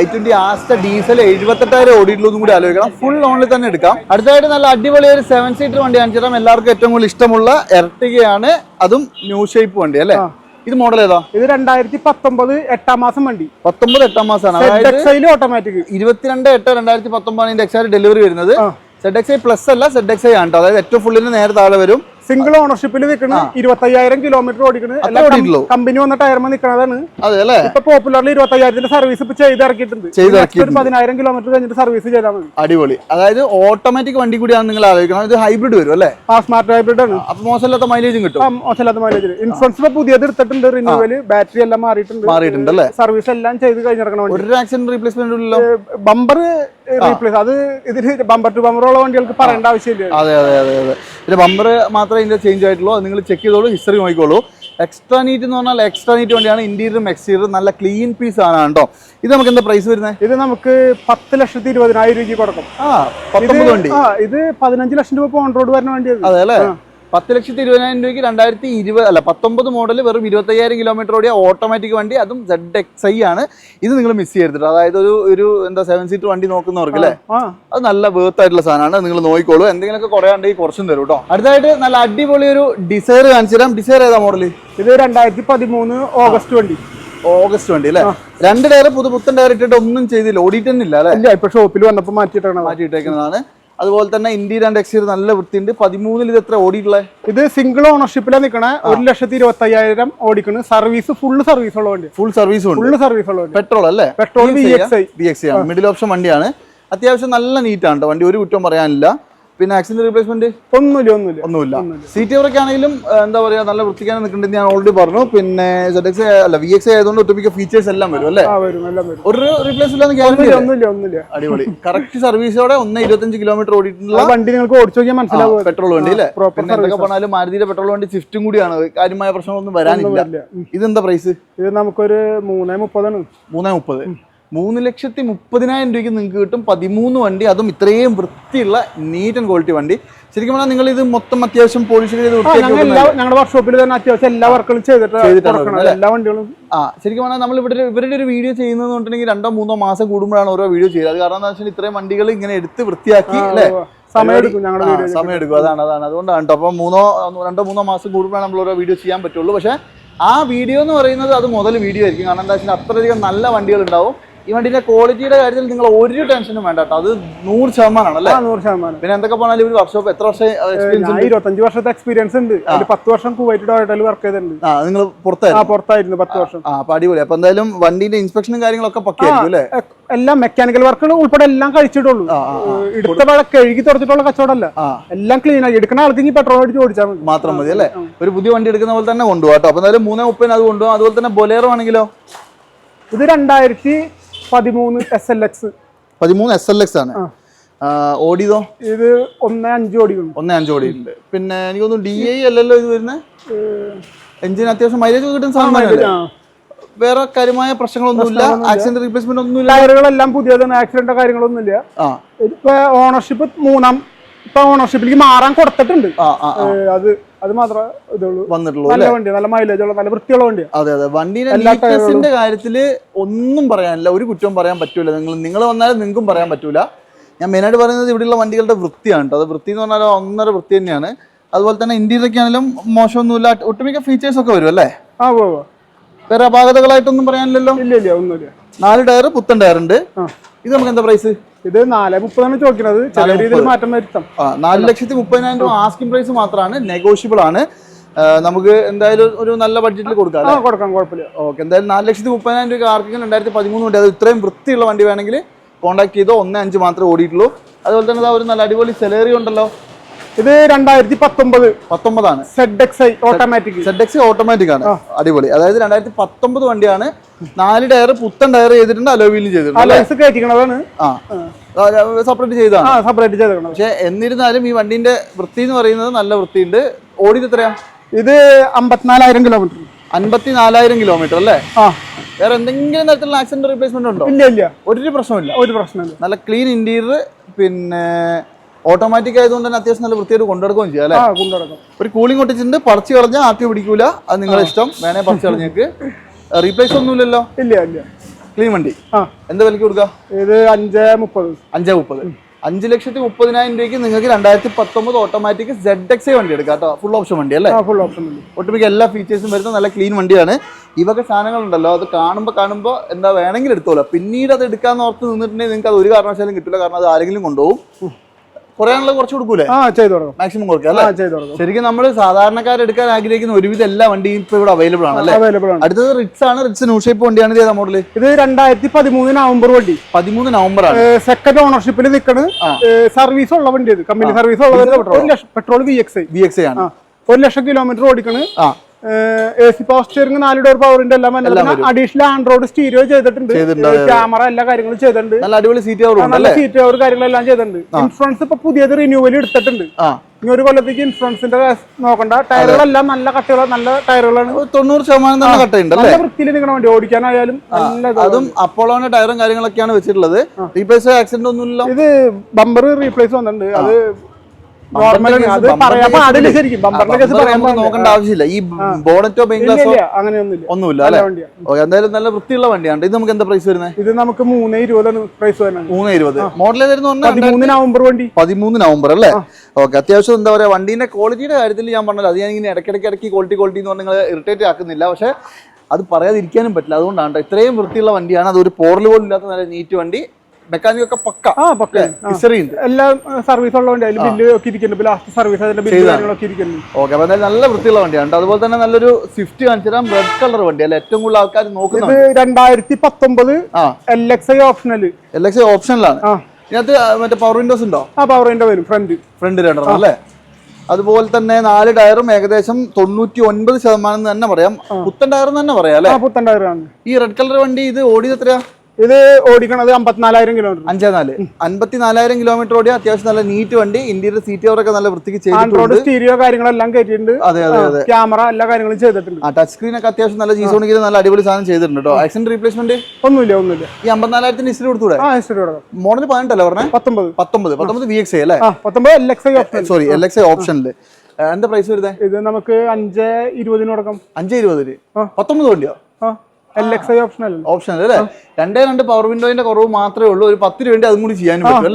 ഐ ട്വന്റി ആസ്റ്റ ഡീസൽ എഴുപത്തെട്ടായിരം ഓടിയിട്ടുള്ളതും കൂടി ആലോചിക്കണം. ഫുൾ ഓണിൽ തന്നെ എടുക്കാം. അടുത്തായിട്ട് നല്ല അടിപൊളി ഒരു സെവൻ സീറ്റർ വണ്ടി ആണ് ചേട്ടാ. എല്ലാവർക്കും ഏറ്റവും കൂടുതൽ ഇഷ്ടമുള്ള എർട്ടികയാണ് അതും ന്യൂ ഷേപ്പ് വണ്ടി അല്ലേ? ഇത് മോഡൽ ഏതാ? ഇത് രണ്ടായിരത്തി പത്തൊമ്പത് എട്ടാം മാസം വണ്ടി. പത്തൊമ്പത് എട്ടാം മാസമാണ് ഓട്ടോമാറ്റിക് ഇരുപത്തിരണ്ട് എട്ട് രണ്ടായിരത്തി പത്തൊമ്പതാണ് ഇതിന്റെ എക്സാറ്റ് ഡെലിവറി വരുന്നത്. സെഡ് എക്സ് ഐ പ്ലസ് അല്ല സെഡ് എക്സ് ഐ ആണ്. അതായത് ഏറ്റവും ഫുള്ളിന് നേരെ താഴെ വരും. സിംഗിൾ ഓണർഷിപ്പിൽ നിൽക്കണ ഇരുപത്തയ്യായിരം കിലോമീറ്റർ ഓടിക്കുന്നത് കമ്പനി വന്ന ടയർമ അതെ അല്ലേ? ഇപ്പൊ പോപ്പുലറിൽ ഇരുപത്തയ്യായിരത്തിന്റെ സർവീസ് ഇപ്പൊ ചെയ്തിറക്കിയിട്ടുണ്ട് ചെയ്ത് ഒരു പതിനായിരം കിലോമീറ്റർ കഴിഞ്ഞിട്ട് സർവീസ് ചെയ്താൽ മതി അടിപൊളി. അതായത് ഓട്ടോമാറ്റിക് വണ്ടി കൂടിയാണ് നിങ്ങൾ ആലോചിക്കണം ഇത് ഹൈബ്രിഡ് വരും അല്ലേ? ആ സ്മാർട്ട് ഹൈബ്രിഡ് ആണ്. അപ്പൊ മോശമില്ലാത്ത മൈലേജും കിട്ടും. മോശമില്ലാത്ത മൈലേജ് ഇൻഷുറൻസ് ഇപ്പൊ പുതിയത് എടുത്തിട്ടുണ്ട് റിന്യൂവൽ ബാറ്ററി എല്ലാം മാറിയിട്ടുണ്ട്. മാറിയിട്ടുണ്ട് അല്ലേ? സർവീസ് എല്ലാം ചെയ്ത് കഴിഞ്ഞിറക്കണം ഒരു ആക്സിഡന്റ് റീപ്ലേസ്മെന്റ് ബമ്പർ റീപ്ലേസ് അത് ഇതിന് ബമ്പർ ടു ബമ്പർ ഉള്ള വണ്ടികൾക്ക് പറയേണ്ട ആവശ്യമില്ല. അതെ അതെ അതെ അതെ. ഇതിന്റെ ബമ്പർ മാത്രമേ ഇതിന്റെ ചേഞ്ച് ആയിട്ടുള്ളൂ. നിങ്ങൾ ചെക്ക് ചെയ്തോളൂ ഹിസ്റ്ററി നോക്കിക്കോളൂ. എക്സ്ട്രാ നീറ്റ് എന്ന് പറഞ്ഞാൽ എക്സ്ട്രാ നീറ്റ് വണ്ടിയാണ്. ഇന്റീരിയറും എക്സ്റ്റീരിയറും നല്ല ക്ലീൻ പീസ് ആണ് കേട്ടോ. ഇത് നമുക്ക് എന്താ പ്രൈസ് വരുന്നത് ഇത് നമുക്ക് പത്ത് ലക്ഷത്തി ഇരുപതിനായിരം രൂപയ്ക്ക് കൊടുക്കും. ആ പത്തൊമ്പത് വണ്ടി. ആ ഇത് പതിനഞ്ച് ലക്ഷം രൂപ ഓൺ റോഡ് വരുന്ന വണ്ടിയാണ് അതെ അല്ലേ? പത്ത് ലക്ഷത്തി ഇരുപതിനായിരം രൂപയ്ക്ക് രണ്ടായിരത്തി ഇരുപത് അല്ല പത്തൊമ്പത് മോഡൽ വെറും ഇരുപത്തയ്യായിരം കിലോമീറ്റർ ഓടിയ ഓട്ടോമാറ്റിക് വണ്ടി അതും സെഡ് എക്സ് ഐ ആണ്. ഇത് നിങ്ങൾ മിസ് ചെയ്തിട്ട് അതായത് ഒരു ഒരു എന്താ സെവൻ സീറ്റ് വണ്ടി നോക്കുന്നവർക്ക് അല്ലേ? അത് നല്ല വേർത്ത് ആയിട്ടുള്ള സാധനമാണ്. നിങ്ങൾ നോക്കിക്കോളൂ. എന്തെങ്കിലുമൊക്കെ കുറയാണ്ടെങ്കിൽ കുറച്ചും തരും കേട്ടോ അടുത്തായിട്ട് നല്ല അടിപൊളി ഒരു ഡിസൈർ കാണിച്ചു തരാം. ഡിസൈർ ഏതാ മോഡൽ ഇത് രണ്ടായിരത്തി പതിമൂന്ന് ഓഗസ്റ്റ് വണ്ടി. ഓഗസ്റ്റ് വണ്ടി അല്ലേ? രണ്ട് ടയർ പുതു പുത്തൻ ടയർ ഇട്ടിട്ട് ഒന്നും ചെയ്തില്ല. ഓടിയിട്ടൊന്നുമില്ല അല്ലേ? ഇപ്പൊ ഷോപ്പിൽ വന്നപ്പോൾ മാറ്റിയിട്ടാണ് മാറ്റിയിട്ടേക്കുന്നതാണ് അതുപോലെ തന്നെ ഇന്ത്യയിൽ ആൻഡ് എക്സീർ നല്ല വൃത്തിയുണ്ട്. പതിമൂന്നിൽ ഇത് എത്ര ഓടിയിട്ടുള്ളത് ഇത് സിംഗിൾ ഓണർഷിപ്പിലാണ് നിൽക്കണേ ഒരു ലക്ഷത്തി ഇരുപത്തി അയ്യായിരം ഓടിക്കണ്. സർവീസ് ഫുള്ള് സർവീസ് ഉള്ള വണ്ടി. ഫുൾ സർവീസ് ഫുള്ള് സർവീസ് ഉള്ള വണ്ടി. പെട്രോൾ അല്ലേ? Petrol B X B X ആണ്. മിഡിൽ ഓപ്ഷൻ വണ്ടിയാണ്. അത്യാവശ്യം നല്ല നീറ്റാണ് വണ്ടി ഒരു കുറ്റം പറയാനില്ല. പിന്നെ ആക്സിഡന്റ് റീപ്ലേസ്മെന്റ് ഒന്നുമില്ല ഒന്നുമില്ല. ഒന്നുമില്ല. സീറ്റ് കവറൊക്കെ ആണെങ്കിലും എന്താ പറയാ നല്ല വൃത്തിക്കാൻ നിൽക്കുന്നുണ്ട് ഞാൻ ഓൾറെഡി പറഞ്ഞു. പിന്നെ അല്ല വി എക്സ് ആയതുകൊണ്ട് ഒട്ടുമിക്ക ഫീച്ചേഴ്സ് എല്ലാം വരും അല്ലേ? ഒരു റീപ്ലേസ് ഇല്ലാന്ന് അടിപൊളി. കറക്റ്റ് സർവീസോടെ ഒന്ന് ഇരുപത്തഞ്ച് കിലോമീറ്റർ ഓടിയിട്ടുള്ള വണ്ടി നിങ്ങൾക്ക് ഓടിച്ചു നോക്കിയാൽ മനസ്സിലാവും. പെട്രോൾ വണ്ടി അല്ലേ? പിന്നെ എന്തൊക്കെ പറഞ്ഞാലും മാരുതിയുടെ പെട്രോൾ വണ്ടി സ്വിഫ്റ്റും കൂടിയാണ്. കാര്യമായ പ്രശ്നങ്ങളൊന്നും വരാനില്ല. ഇതെന്താ പ്രൈസ് ഇത് നമുക്കൊരു മൂന്നേ മുപ്പതാണ്. മൂന്നേ മുപ്പത്. മൂന്ന് ലക്ഷത്തി മുപ്പതിനായിരം രൂപയ്ക്ക് നിങ്ങൾക്ക് കിട്ടും. പതിമൂന്ന് വണ്ടി അതും ഇത്രയും വൃത്തിയുള്ള നീറ്റ് ആൻഡ് ക്വാളിറ്റി വണ്ടി. ശരിക്കും പറഞ്ഞാൽ നിങ്ങൾ ഇത് മൊത്തം അത്യാവശ്യം പോളിഷ് ചെയ്ത് ഞങ്ങളുടെ വർക്ക്ഷോപ്പിൽ തന്നെ അത്യാവശ്യം എല്ലാ വർക്കുകളും ചെയ്തിട്ട് എല്ലാ വണ്ടികളും. ആ ശരിക്കും പറഞ്ഞാൽ നമ്മൾ ഇവിടെ ഇവരുടെ ഒരു വീഡിയോ ചെയ്യുന്നത് പറഞ്ഞിട്ടുണ്ടെങ്കിൽ രണ്ടോ മൂന്നോ മാസം കൂടുമ്പോഴാണ് ഓരോ വീഡിയോ ചെയ്യുന്നത് അത് കാരണം എന്താ വെച്ചാൽ ഇത്രയും വണ്ടികൾ ഇങ്ങനെ എടുത്ത് വൃത്തിയാക്കി അല്ലേ? സമയം എടുക്കും ഞങ്ങളുടെ ആ, വീഡിയോ സമയം എടുക്കും. അതാണ് അതാണ്. അതുകൊണ്ടാണ് കേട്ടോ അപ്പോൾ മൂന്നോ രണ്ടോ മൂന്നോ മാസം കൂടുമ്പോഴാണ് നമ്മൾ ഓരോ വീഡിയോ ചെയ്യാൻ പറ്റുള്ളൂ. പക്ഷേ ആ വീഡിയോ എന്ന് പറയുന്നത് അത് മുതൽ വീഡിയോ ആയിരിക്കും. കാരണം എന്താ വെച്ചാൽ അത്രയധികം നല്ല വണ്ടികൾ ഉണ്ടാവും. ഈ വണ്ടിന്റെ ക്വാളിറ്റിയുടെ കാര്യത്തിൽ നിങ്ങൾ ഒരു ടെൻഷനും വേണ്ട കേട്ടോ. അത് നൂറ് ശതമാനമാണ് അല്ലേ? നൂറ് ശതമാനം. പിന്നെ എന്തൊക്കെ പറഞ്ഞാലും ഒരു വർക്ക്ഷോപ്പ് എത്ര വർഷം എക്സ്പീരിയൻസ് ഇരുപത്തഞ്ച് വർഷത്തെ എക്സ്പീരിയൻസ് ഉണ്ട്. പത്ത് വർഷം കുവൈറ്റ് വർക്ക് ചെയ്തിട്ടുണ്ട്. ആ നിങ്ങൾ പുറത്തായിരുന്നു? പുറത്തായിരുന്നു പത്ത് വർഷം. ആ അപ്പൊ അടിപൊളി. അപ്പൊ എന്തായാലും വണ്ടിന്റെ ഇൻസ്പെക്ഷനും കാര്യങ്ങളൊക്കെ പക്കായിരിക്കും അല്ലേ? എല്ലാം മെക്കാനിക്കൽ വർക്കുകൾ ഉൾപ്പെടെ എല്ലാം കഴിച്ചിട്ടുള്ളൂ. എടുത്ത പാടെ കഴുകി തുറച്ചിട്ടുള്ള കച്ചവടമല്ല. എല്ലാം ക്ലീൻ ആയി. എടുക്കുന്ന ആൾക്ക് ഇനി പെട്രോൾ അടിച്ച് ഓടിച്ചാൽ മതി. മാത്രം മതി അല്ലേ? ഒരു പുതിയ വണ്ടി എടുക്കുന്ന പോലെ തന്നെ കൊണ്ടുപോകാം അപ്പൊ എന്തായാലും മൂന്നേ മുപ്പതിന് അത് കൊണ്ടുപോകാം. അതുപോലെ തന്നെ ബൊലേറോ ആണെങ്കിലോ? ഇത് രണ്ടായിരത്തി പതിമൂന്ന് എസ് എൽ എക്സ് പതിമൂന്ന് എസ് എൽ എക്സ് ആണ്. ഓടിയതോ? ഇത് ഒന്ന് അഞ്ച് ഓടി ഒന്നേ അഞ്ച് ഓടി പിന്നെ എനിക്ക് തോന്നുന്നു ഡി ഐ അല്ലല്ലോ ഇത് വരുന്നത് എഞ്ചിന് അത്യാവശ്യം മൈലേജ് കിട്ടുന്ന സാധനം വേറെ കാര്യമായ പ്രശ്നങ്ങളൊന്നുമില്ല. ആക്സിഡന്റ് റീപ്ലേസ്മെന്റ് ഒന്നുമില്ല. ടയറുകളെല്ലാം പുതിയതാണ്. ആക്സിഡന്റ് കാര്യങ്ങളൊന്നുമില്ല. ഇപ്പൊ ഓണർഷിപ്പ് മൂന്നാം ഇപ്പൊ ഓണർഷിപ്പിലേക്ക് മാറാൻ കൊടുത്തിട്ടുണ്ട്. അത് അത് മാത്രമേ ഇതുള്ളൂ. വന്നിട്ടുള്ളൂ നല്ല വണ്ടി നല്ല മൈലേജ് ഉള്ള നല്ല വൃത്തിയുള്ള വണ്ടിയാണ് അതെ അതെ. വണ്ടീന്റെ കാര്യത്തിൽ ഒന്നും പറയാനില്ല. ഒരു കുറ്റവും പറയാൻ പറ്റൂല. നിങ്ങൾ നിങ്ങൾ വന്നാലും നിങ്ങൾക്കും പറയാൻ പറ്റൂല. ഞാൻ മെയിനായിട്ട് പറയുന്നത് ഇവിടെയുള്ള വണ്ടികളുടെ വൃത്തിയാണ് കേട്ടോ അത് വൃത്തി എന്ന് പറഞ്ഞാൽ ഒന്നര വൃത്തി തന്നെയാണ്. അതുപോലെ തന്നെ ഇന്റീരിയറൊക്കെ ആണെങ്കിലും മോശമൊന്നുമില്ല. ഒട്ടുമിക്ക ഫീച്ചേഴ്സ് ഒക്കെ വരും അല്ലേ? ആ. വേറെ അപാകതകളായിട്ടൊന്നും പറയാനില്ലല്ലോ? ഇല്ല ഇല്ല ഒന്നുമില്ല. നാല് ടയർ പുത്തൻ ടയർ ഉണ്ട്. ഇത് നമുക്ക് എന്താ പ്രൈസ് ഇത് നാല് മുപ്പതാണ് ചോദിക്കുന്നത്. ചില രീതിയിൽ മാറ്റം വരുത്താം. നാല് ലക്ഷത്തി മുപ്പതിനായിരം രൂപ ആസ്കിംഗ് പ്രൈസ് മാത്രമാണ് നെഗോഷ്യബിൾ ആണ്. നമുക്ക് എന്തായാലും ഒരു നല്ല ബഡ്ജറ്റിൽ കൊടുക്കാം കൊടുക്കാം കുഴപ്പമില്ല. ഓക്കെ എന്തായാലും നാല് ലക്ഷത്തി മുപ്പതിനായിരം രൂപ ആർക്കെങ്കിലും രണ്ടായിരത്തി പതിമൂന്ന് വണ്ടി അത് ഇത്രയും വൃത്തിയുള്ള വണ്ടി വേണമെങ്കിൽ കോൺടാക്ട് ചെയ്തോ ഒന്ന് അഞ്ച് മാത്രമേ ഓടിയിട്ടുള്ളൂ. അതുപോലെ തന്നെ ഒരു നല്ല അടിപൊളി സെലറി ഉണ്ടല്ലോ. ഇത് രണ്ടായിരത്തി പത്തൊമ്പത്. പത്തൊമ്പതാണ്. Z X I automatic Z X automatic ആണ്. അടിപൊളി. അതായത് രണ്ടായിരത്തി പത്തൊമ്പത് വണ്ടിയാണ് നാല് ടയർ പുത്തൻ ടയർ ചെയ്തിട്ടുണ്ട് അലോവീലും ചെയ്തിട്ടുണ്ട് കയറ്റിക്കണതാണ്. ആ. സെപ്പറേറ്റ് ചെയ്താണ് സെപ്പറേറ്റ് ചെയ്തേക്കണത് പക്ഷെ എന്നിരുന്നാലും ഈ വണ്ടിന്റെ വൃത്തി എന്ന് പറയുന്നത് നല്ല വൃത്തിയുണ്ട്. ഓടിയത് എത്രയാ? ഇത് അമ്പത്തിനാലായിരം കിലോമീറ്റർ അൻപത്തി നാലായിരം കിലോമീറ്റർ അല്ലേ? ആ. വേറെ എന്തെങ്കിലും തരത്തിലുള്ള ആക്സിഡന്റ് റീപ്ലേസ്മെന്റ് ഉണ്ടോ? ഇല്ല ഇല്ല. ഒരു പ്രശ്നമില്ല ഒരു പ്രശ്നമില്ല നല്ല ക്ലീൻ ഇന്റീരിയർ പിന്നെ ഓട്ടോമാറ്റിക് ആയതുകൊണ്ട് തന്നെ അത്യാവശ്യം നല്ല വൃത്തിയായിട്ട് കൊണ്ടെടുക്കുകയും ചെയ്യാം അല്ലേ? ആ കൊണ്ടുനടക്കാം. ഒരു കൂളിംഗ് ഒട്ടിച്ചിട്ടുണ്ട് പറിച്ചു കളഞ്ഞാൽ ആട്ടി പിടിക്കൂല അത് നിങ്ങളുടെ ഇഷ്ടം. വേണേ പറിച്ചു കളഞ്ഞേക്ക്. റീപ്ലേസ് ഒന്നുമില്ലല്ലോ? ഇല്ല ഇല്ല. ക്ലീൻ വണ്ടി. എന്താ വിലക്ക് കൊടുക്കുക? ഇത് അഞ്ച് മുപ്പത്. അഞ്ചേ മുപ്പത്. അഞ്ച് ലക്ഷത്തി മുപ്പതിനായിരം രൂപയ്ക്ക് നിങ്ങൾക്ക് രണ്ടായിരത്തി പത്തൊമ്പത് ഓട്ടോമാറ്റിക് സെഡ് എക്സ് വണ്ടി എടുക്കാം കേട്ടോ. ഫുൾ ഓപ്ഷൻ വണ്ടി അല്ലേ? ഫുൾ ഓപ്ഷൻ വണ്ടി. ഒട്ടുമിക്ക എല്ലാ ഫീച്ചേഴ്സും വരുന്ന നല്ല ക്ലീൻ വണ്ടിയാണ്. ഇവൊക്കെ സാധനങ്ങളുണ്ടല്ലോ അത് കാണുമ്പോൾ കാണുമ്പോൾ എന്താ വേണമെങ്കിൽ എടുത്തോളൂ. പിന്നീട് അത് എടുക്കാൻ ഓർത്ത് നിന്നിട്ടുണ്ടെങ്കിൽ നിങ്ങൾക്ക് അത് ഒരു കാരണവശാലും കിട്ടില്ല കാരണം അത് ആരെങ്കിലും കൊണ്ടുപോകും. കുറയാനുള്ള കുറച്ച് കൊടുക്കൂലേ? ആ ചെയ്തു മാക്സിമം കൊടുക്കാം ആ അല്ലേ? ചെയ്തു തുടങ്ങാം. ശരിക്കും നമ്മൾ സാധാരണക്കാരെടുക്കാൻ ആഗ്രഹിക്കുന്ന ഒരുവിധ എല്ലാ വണ്ടിയും ഇപ്പൊ ഇവിടെ അവൈലബിൾ ആണ് അല്ലേ? അവൈലബിൾ ആണ്. അടുത്തത് റിറ്റ്സ് ആണ്. റിറ്റ്സ് ന്യൂ ഷേപ്പ് വണ്ടിയാണ് ചെയ്ത ഏതാ മോഡൽ ഇത് രണ്ടായിരത്തി പതിമൂന്ന് നവംബർ വണ്ടി. പതിമൂന്ന് നവംബർ ആണ്. സെക്കൻഡ് ഓണർഷിപ്പിൽ നിൽക്കണ് സർവീസ് ഉള്ള വണ്ടി ഇത്. കമ്പനി സർവീസ് ഉള്ള petrol V X V X ആണ്. ഒരു ലക്ഷം കിലോമീറ്റർ ഓടിക്കണ്. ആ. എ സി പവർ സ്റ്റിയറിംഗ് നാല് ഡോർ പവറിന്റെ എല്ലാം അഡീഷണൽ ആൻഡ്രോയിഡ് സ്റ്റീരിയോ ചെയ്തിട്ടുണ്ട്. ക്യാമറ എല്ലാ കാര്യങ്ങളും ചെയ്തിട്ടുണ്ട്. നല്ല അടിപൊളി സീറ്റ് കവർ നല്ല സീറ്റ് കവർ കാര്യങ്ങളെല്ലാം ചെയ്തിട്ടുണ്ട്. ഇൻഷുറൻസ് ഇപ്പൊ പുതിയത് റിന്യൂവൽ എടുത്തിട്ടുണ്ട്. ഇനി ഒരു കൊല്ലത്തേക്ക് ഇൻഷുറൻസിന്റെ നോക്കണ്ട. ടയറുകളെല്ലാം നല്ല കട്ടുകൾ നല്ല ടയറുകളാണ് തൊണ്ണൂറ് ശതമാനം തന്നെ കട്ടയുണ്ട് അല്ലേ? നല്ല വൃത്തിയിൽ നിൽക്കണ വണ്ടി. ഓടിക്കാനായാലും. അതും അപ്പോളോന്റെ ടയറും കാര്യങ്ങളൊക്കെയാണ് വെച്ചിട്ടുള്ളത്. റീപ്ലേസ് ആക്സിഡന്റ് ഒന്നുമില്ല. ഇത് ബമ്പർ റീപ്ലേസ് വന്നിട്ടുണ്ട്. അത് നോക്കേണ്ട ആവശ്യമില്ല. ഈ ബോണറ്റോ ഇല്ല അങ്ങനെയൊന്നുമില്ല. ഒന്നുമില്ല അല്ലേ? എന്തായാലും നല്ല വൃത്തിയുള്ള വണ്ടിയാണ്. ഇത് നമുക്ക് എന്താ പ്രൈസ് വരുന്നത്? ഇത് നമുക്ക് മൂന്ന് ഇരുപതാണ് പ്രൈസ് വരുന്നത്. മൂന്ന് ഇരുപത്. മോഡൽ ഏതായിരുന്നു നവംബർ വണ്ടി. പതിമൂന്ന് നവംബർ അല്ലേ? ഓക്കെ അത്യാവശ്യം എന്താ പറയുക വണ്ടീന്റെ ക്വാളിറ്റിയുടെ കാര്യത്തിൽ ഞാൻ പറഞ്ഞല്ലോ അത് ഞാൻ ഇങ്ങനെ ഇടയ്ക്കിടയ്ക്ക് ഇടയ്ക്ക് ക്വാളിറ്റി ക്വാളിറ്റി എന്ന് പറഞ്ഞാൽ നിങ്ങൾ ഇറിറ്റേറ്റ് ആക്കുന്നില്ല. പക്ഷേ അത് പറയാതിരിക്കാനും പറ്റില്ല. അതുകൊണ്ടാണ് ഇത്രയും വൃത്തിയുള്ള വണ്ടിയാണ്. അത് ഒരു പോറൽ പോലും ഇല്ലാത്ത നല്ല നീറ്റ് വണ്ടി. മെക്കാനിക് ഒക്കെ പക്ക. ആ പക്ക. ഹിസ്റ്ററി ഉണ്ട് എല്ലാം സർവീസ് ഉള്ള വണ്ടി അതിൽ ബില്ല് ഒക്കെ ഇരിക്കുന്നുണ്ട് ലാസ്റ്റ് സർവീസ് അതിന്റെ ബില്ല് കാര്യങ്ങളൊക്കെ ഇരിക്കുന്നുണ്ട് ഓക്കെ അപ്പൊ നല്ല വൃത്തിയുള്ള വണ്ടിയാണ്. അതുപോലെ തന്നെ നല്ലൊരു സ്വിഫ്റ്റ് കാണിച്ചു തരാം റെഡ് കളർ വണ്ടി അല്ലെ? ഏറ്റവും കൂടുതൽ ആൾക്കാർ നോക്കുന്നത് രണ്ടായിരത്തി പത്തൊമ്പത് L X I optional L X I ഓപ്ഷനിലാണ് ഇതിനകത്ത് മറ്റേ പവർ വിൻഡോസ് ഉണ്ടോ? ആ പവർ വിൻഡോ വരും ഫ്രണ്ട് ഫ്രണ്ട് രണ്ടെണ്ണം അല്ലേ? അതുപോലെ തന്നെ നാല് ടയറും ഏകദേശം തൊണ്ണൂറ്റി ഒൻപത് ശതമാനം തന്നെ പറയാം. പുത്തൻ ടയർ എന്ന് തന്നെ പറയാം അല്ലെ? പുത്തൻ ടയറാണ്. ഈ റെഡ് കളർ വണ്ടി ഇത് ഓടിയത് എത്രയാ? ഇത് ഓടിക്കണത് അമ്പത്തിനാലായിരം കിലോമീറ്റർ അഞ്ചേ നാല് അമ്പത്തിനാലായിരം കിലോമീറ്റർ ഓടിയ അത്യാവശ്യം നല്ല നീറ്റ് വണ്ടി ഇന്ത്യയുടെ സീറ്റ് കവറൊക്കെ നല്ല വൃത്തിക്ക് ചെയ്തിട്ടുണ്ട്. സ്റ്റീരിയോ കാര്യങ്ങളെല്ലാം കയറ്റിയിട്ടുണ്ട് അതെ അതെ അതെ. ക്യാമറ എല്ലാ കാര്യങ്ങളും ചെയ്തിട്ടുണ്ട്. ആ ടച്ച് സ്ക്രീൻ ഒക്കെ അത്യാവശ്യം നല്ല ജീസോണിക്ക് നല്ല അടിപൊളി സാധനം ചെയ്തിട്ടുണ്ട് കേട്ടോ ആക്സിഡന്റ് റീപ്ലേസ്മെന്റ് ഒന്നുമില്ല ഒന്നുമില്ല. ഈ അമ്പത്തിനാലായിരത്തിന് കൊടുത്തൂടെ? ഹിസ്റ്ററി കൊടുക്കാം മോഡൽ പതിനെട്ടല്ലേ പറഞ്ഞത് പത്തൊമ്പത്. പത്തൊമ്പത്. പത്തൊമ്പത് വി എക്സ് അല്ലേ? പത്തൊമ്പത് L X I sorry L X ഓപ്ഷനിൽ എന്താ പ്രൈസ് വരുന്നത് ഇത് നമുക്ക് അഞ്ച് ഇരുപതിന് കൊടുക്കാം അഞ്ചേ ഇരുപതിൽ. ആ. പത്തൊമ്പത് വണ്ടിയോ? ഓപ്ഷൻ അല്ല? രണ്ടേ രണ്ട് പവർ വിൻഡോന്റെ കുറവ് മാത്രമേ ഉള്ളൂ. ഒരു പത്ത് രൂപ അതും കൂടി ചെയ്യാനും പറ്റും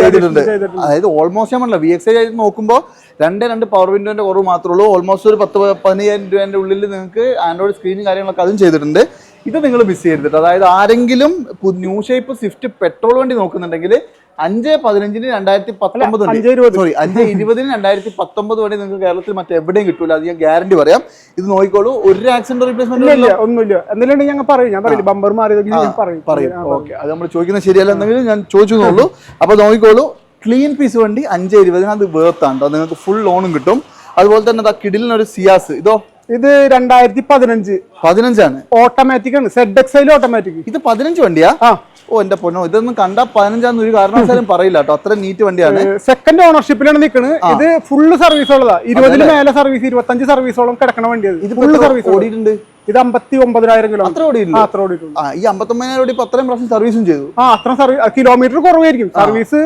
ചെയ്തിട്ടുണ്ട്. അതായത് ഓൾമോസ്റ്റ് നമ്മളല്ല വി എക്സ് ഐ ആയിട്ട് നോക്കുമ്പോൾ രണ്ടേ രണ്ട് പവർ വിൻഡോന്റെ കുറവ് മാത്രമേ ഉള്ളൂ. ഓൾമോസ്റ്റ് ഒരു പത്ത് പതിനയ്യായിരം രൂപേന്റെ ഉള്ളിൽ നിങ്ങൾക്ക് ആൻഡ്രോയിഡ് സ്ക്രീനും കാര്യങ്ങളൊക്കെ അതും ചെയ്തിട്ടുണ്ട്. ഇത് നിങ്ങൾ മിസ് ചെയ്തിട്ട് അതായത് ആരെങ്കിലും ന്യൂ ഷേപ്പ് സ്വിഫ്റ്റ് പെട്രോൾ വണ്ടി നോക്കുന്നുണ്ടെങ്കിൽ അഞ്ച് പതിനഞ്ചിന് രണ്ടായിരത്തി പത്തൊമ്പത് സോറി അഞ്ച് ഇരുപതിന് രണ്ടായിരത്തി പത്തൊമ്പത് വരെ നിങ്ങൾക്ക് കേരളത്തിൽ മറ്റെവിടെയും കിട്ടൂല. അത് ഞാൻ ഗ്യാരണ്ടി പറയാം. ഇത് നോക്കിക്കോളൂ. ഒരു ആക്സിഡന്റ് റീപ്ലേസ്മെന്റ് ഇല്ല ഒന്നുമില്ല. എന്തെങ്കിലും ഞങ്ങൾ പറയും. ഞാൻ പറയില്ല ബമ്പർ മാറിയതെങ്കിൽ ഞാൻ പറയും. പറയും. ഓക്കെ അത് നമ്മൾ ചോദിക്കുന്നത് ശരിയല്ല എന്തെങ്കിലും ഞാൻ ചോദിച്ചു എന്നുള്ളൂ അപ്പൊ നോക്കിക്കോളൂ. ക്ലീൻ പീസ് വണ്ടി അഞ്ച് ഇരുപതിന് അത് വേർത്താണ് ട്ടോ. നിങ്ങൾക്ക് ഫുൾ ലോണും കിട്ടും. അതുപോലെ തന്നെ ദാ കിഡിലിന് ഒരു സിയാസ് ഇതോ? ഇത് രണ്ടായിരത്തി പതിനഞ്ച് പതിനഞ്ചാണ്. ഓട്ടോമാറ്റിക് ആണ്. സെഡ് എക്സൈൽ ഓട്ടോമാറ്റിക് ഇത് പതിനഞ്ച് വണ്ടിയാ? ഓ എന്റെ പൊന്നോ ഇതൊന്നും കണ്ട പതിനഞ്ചാന്ന് ഒരു കാരണവശാലും പറയില്ല കേട്ടോ. അത്ര നീറ്റ് വണ്ടിയാണ്. സെക്കൻഡ് ഓണർഷിപ്പിലാണ് നിൽക്കുന്നത് ഇത് ഫുള്ള് സർവീസ് ഉള്ളതാ. ഇരുപതിന് മേലെ സർവീസ് ഇരുപത്തഞ്ച് സർവീസോളം കിടക്കണ വണ്ടിയത് ഇത്. ഫുള്ള് സർവീസ് ഓടിയിട്ടുണ്ട്? ഇത് അമ്പത്തി ഒമ്പതിനായിരം കിലോമീറ്റർ അത്ര ഓടിയിട്ടുണ്ട്? അത്ര ഓടിയിട്ടുണ്ട് ഈ അമ്പത്തൊമ്പതിനായിരം ഓടി അത്രയും പ്രാവശ്യം സർവീസും ചെയ്തു? ആ അത്ര സർവീസ് കിലോമീറ്റർ കുറവായിരിക്കും. സർവീസ്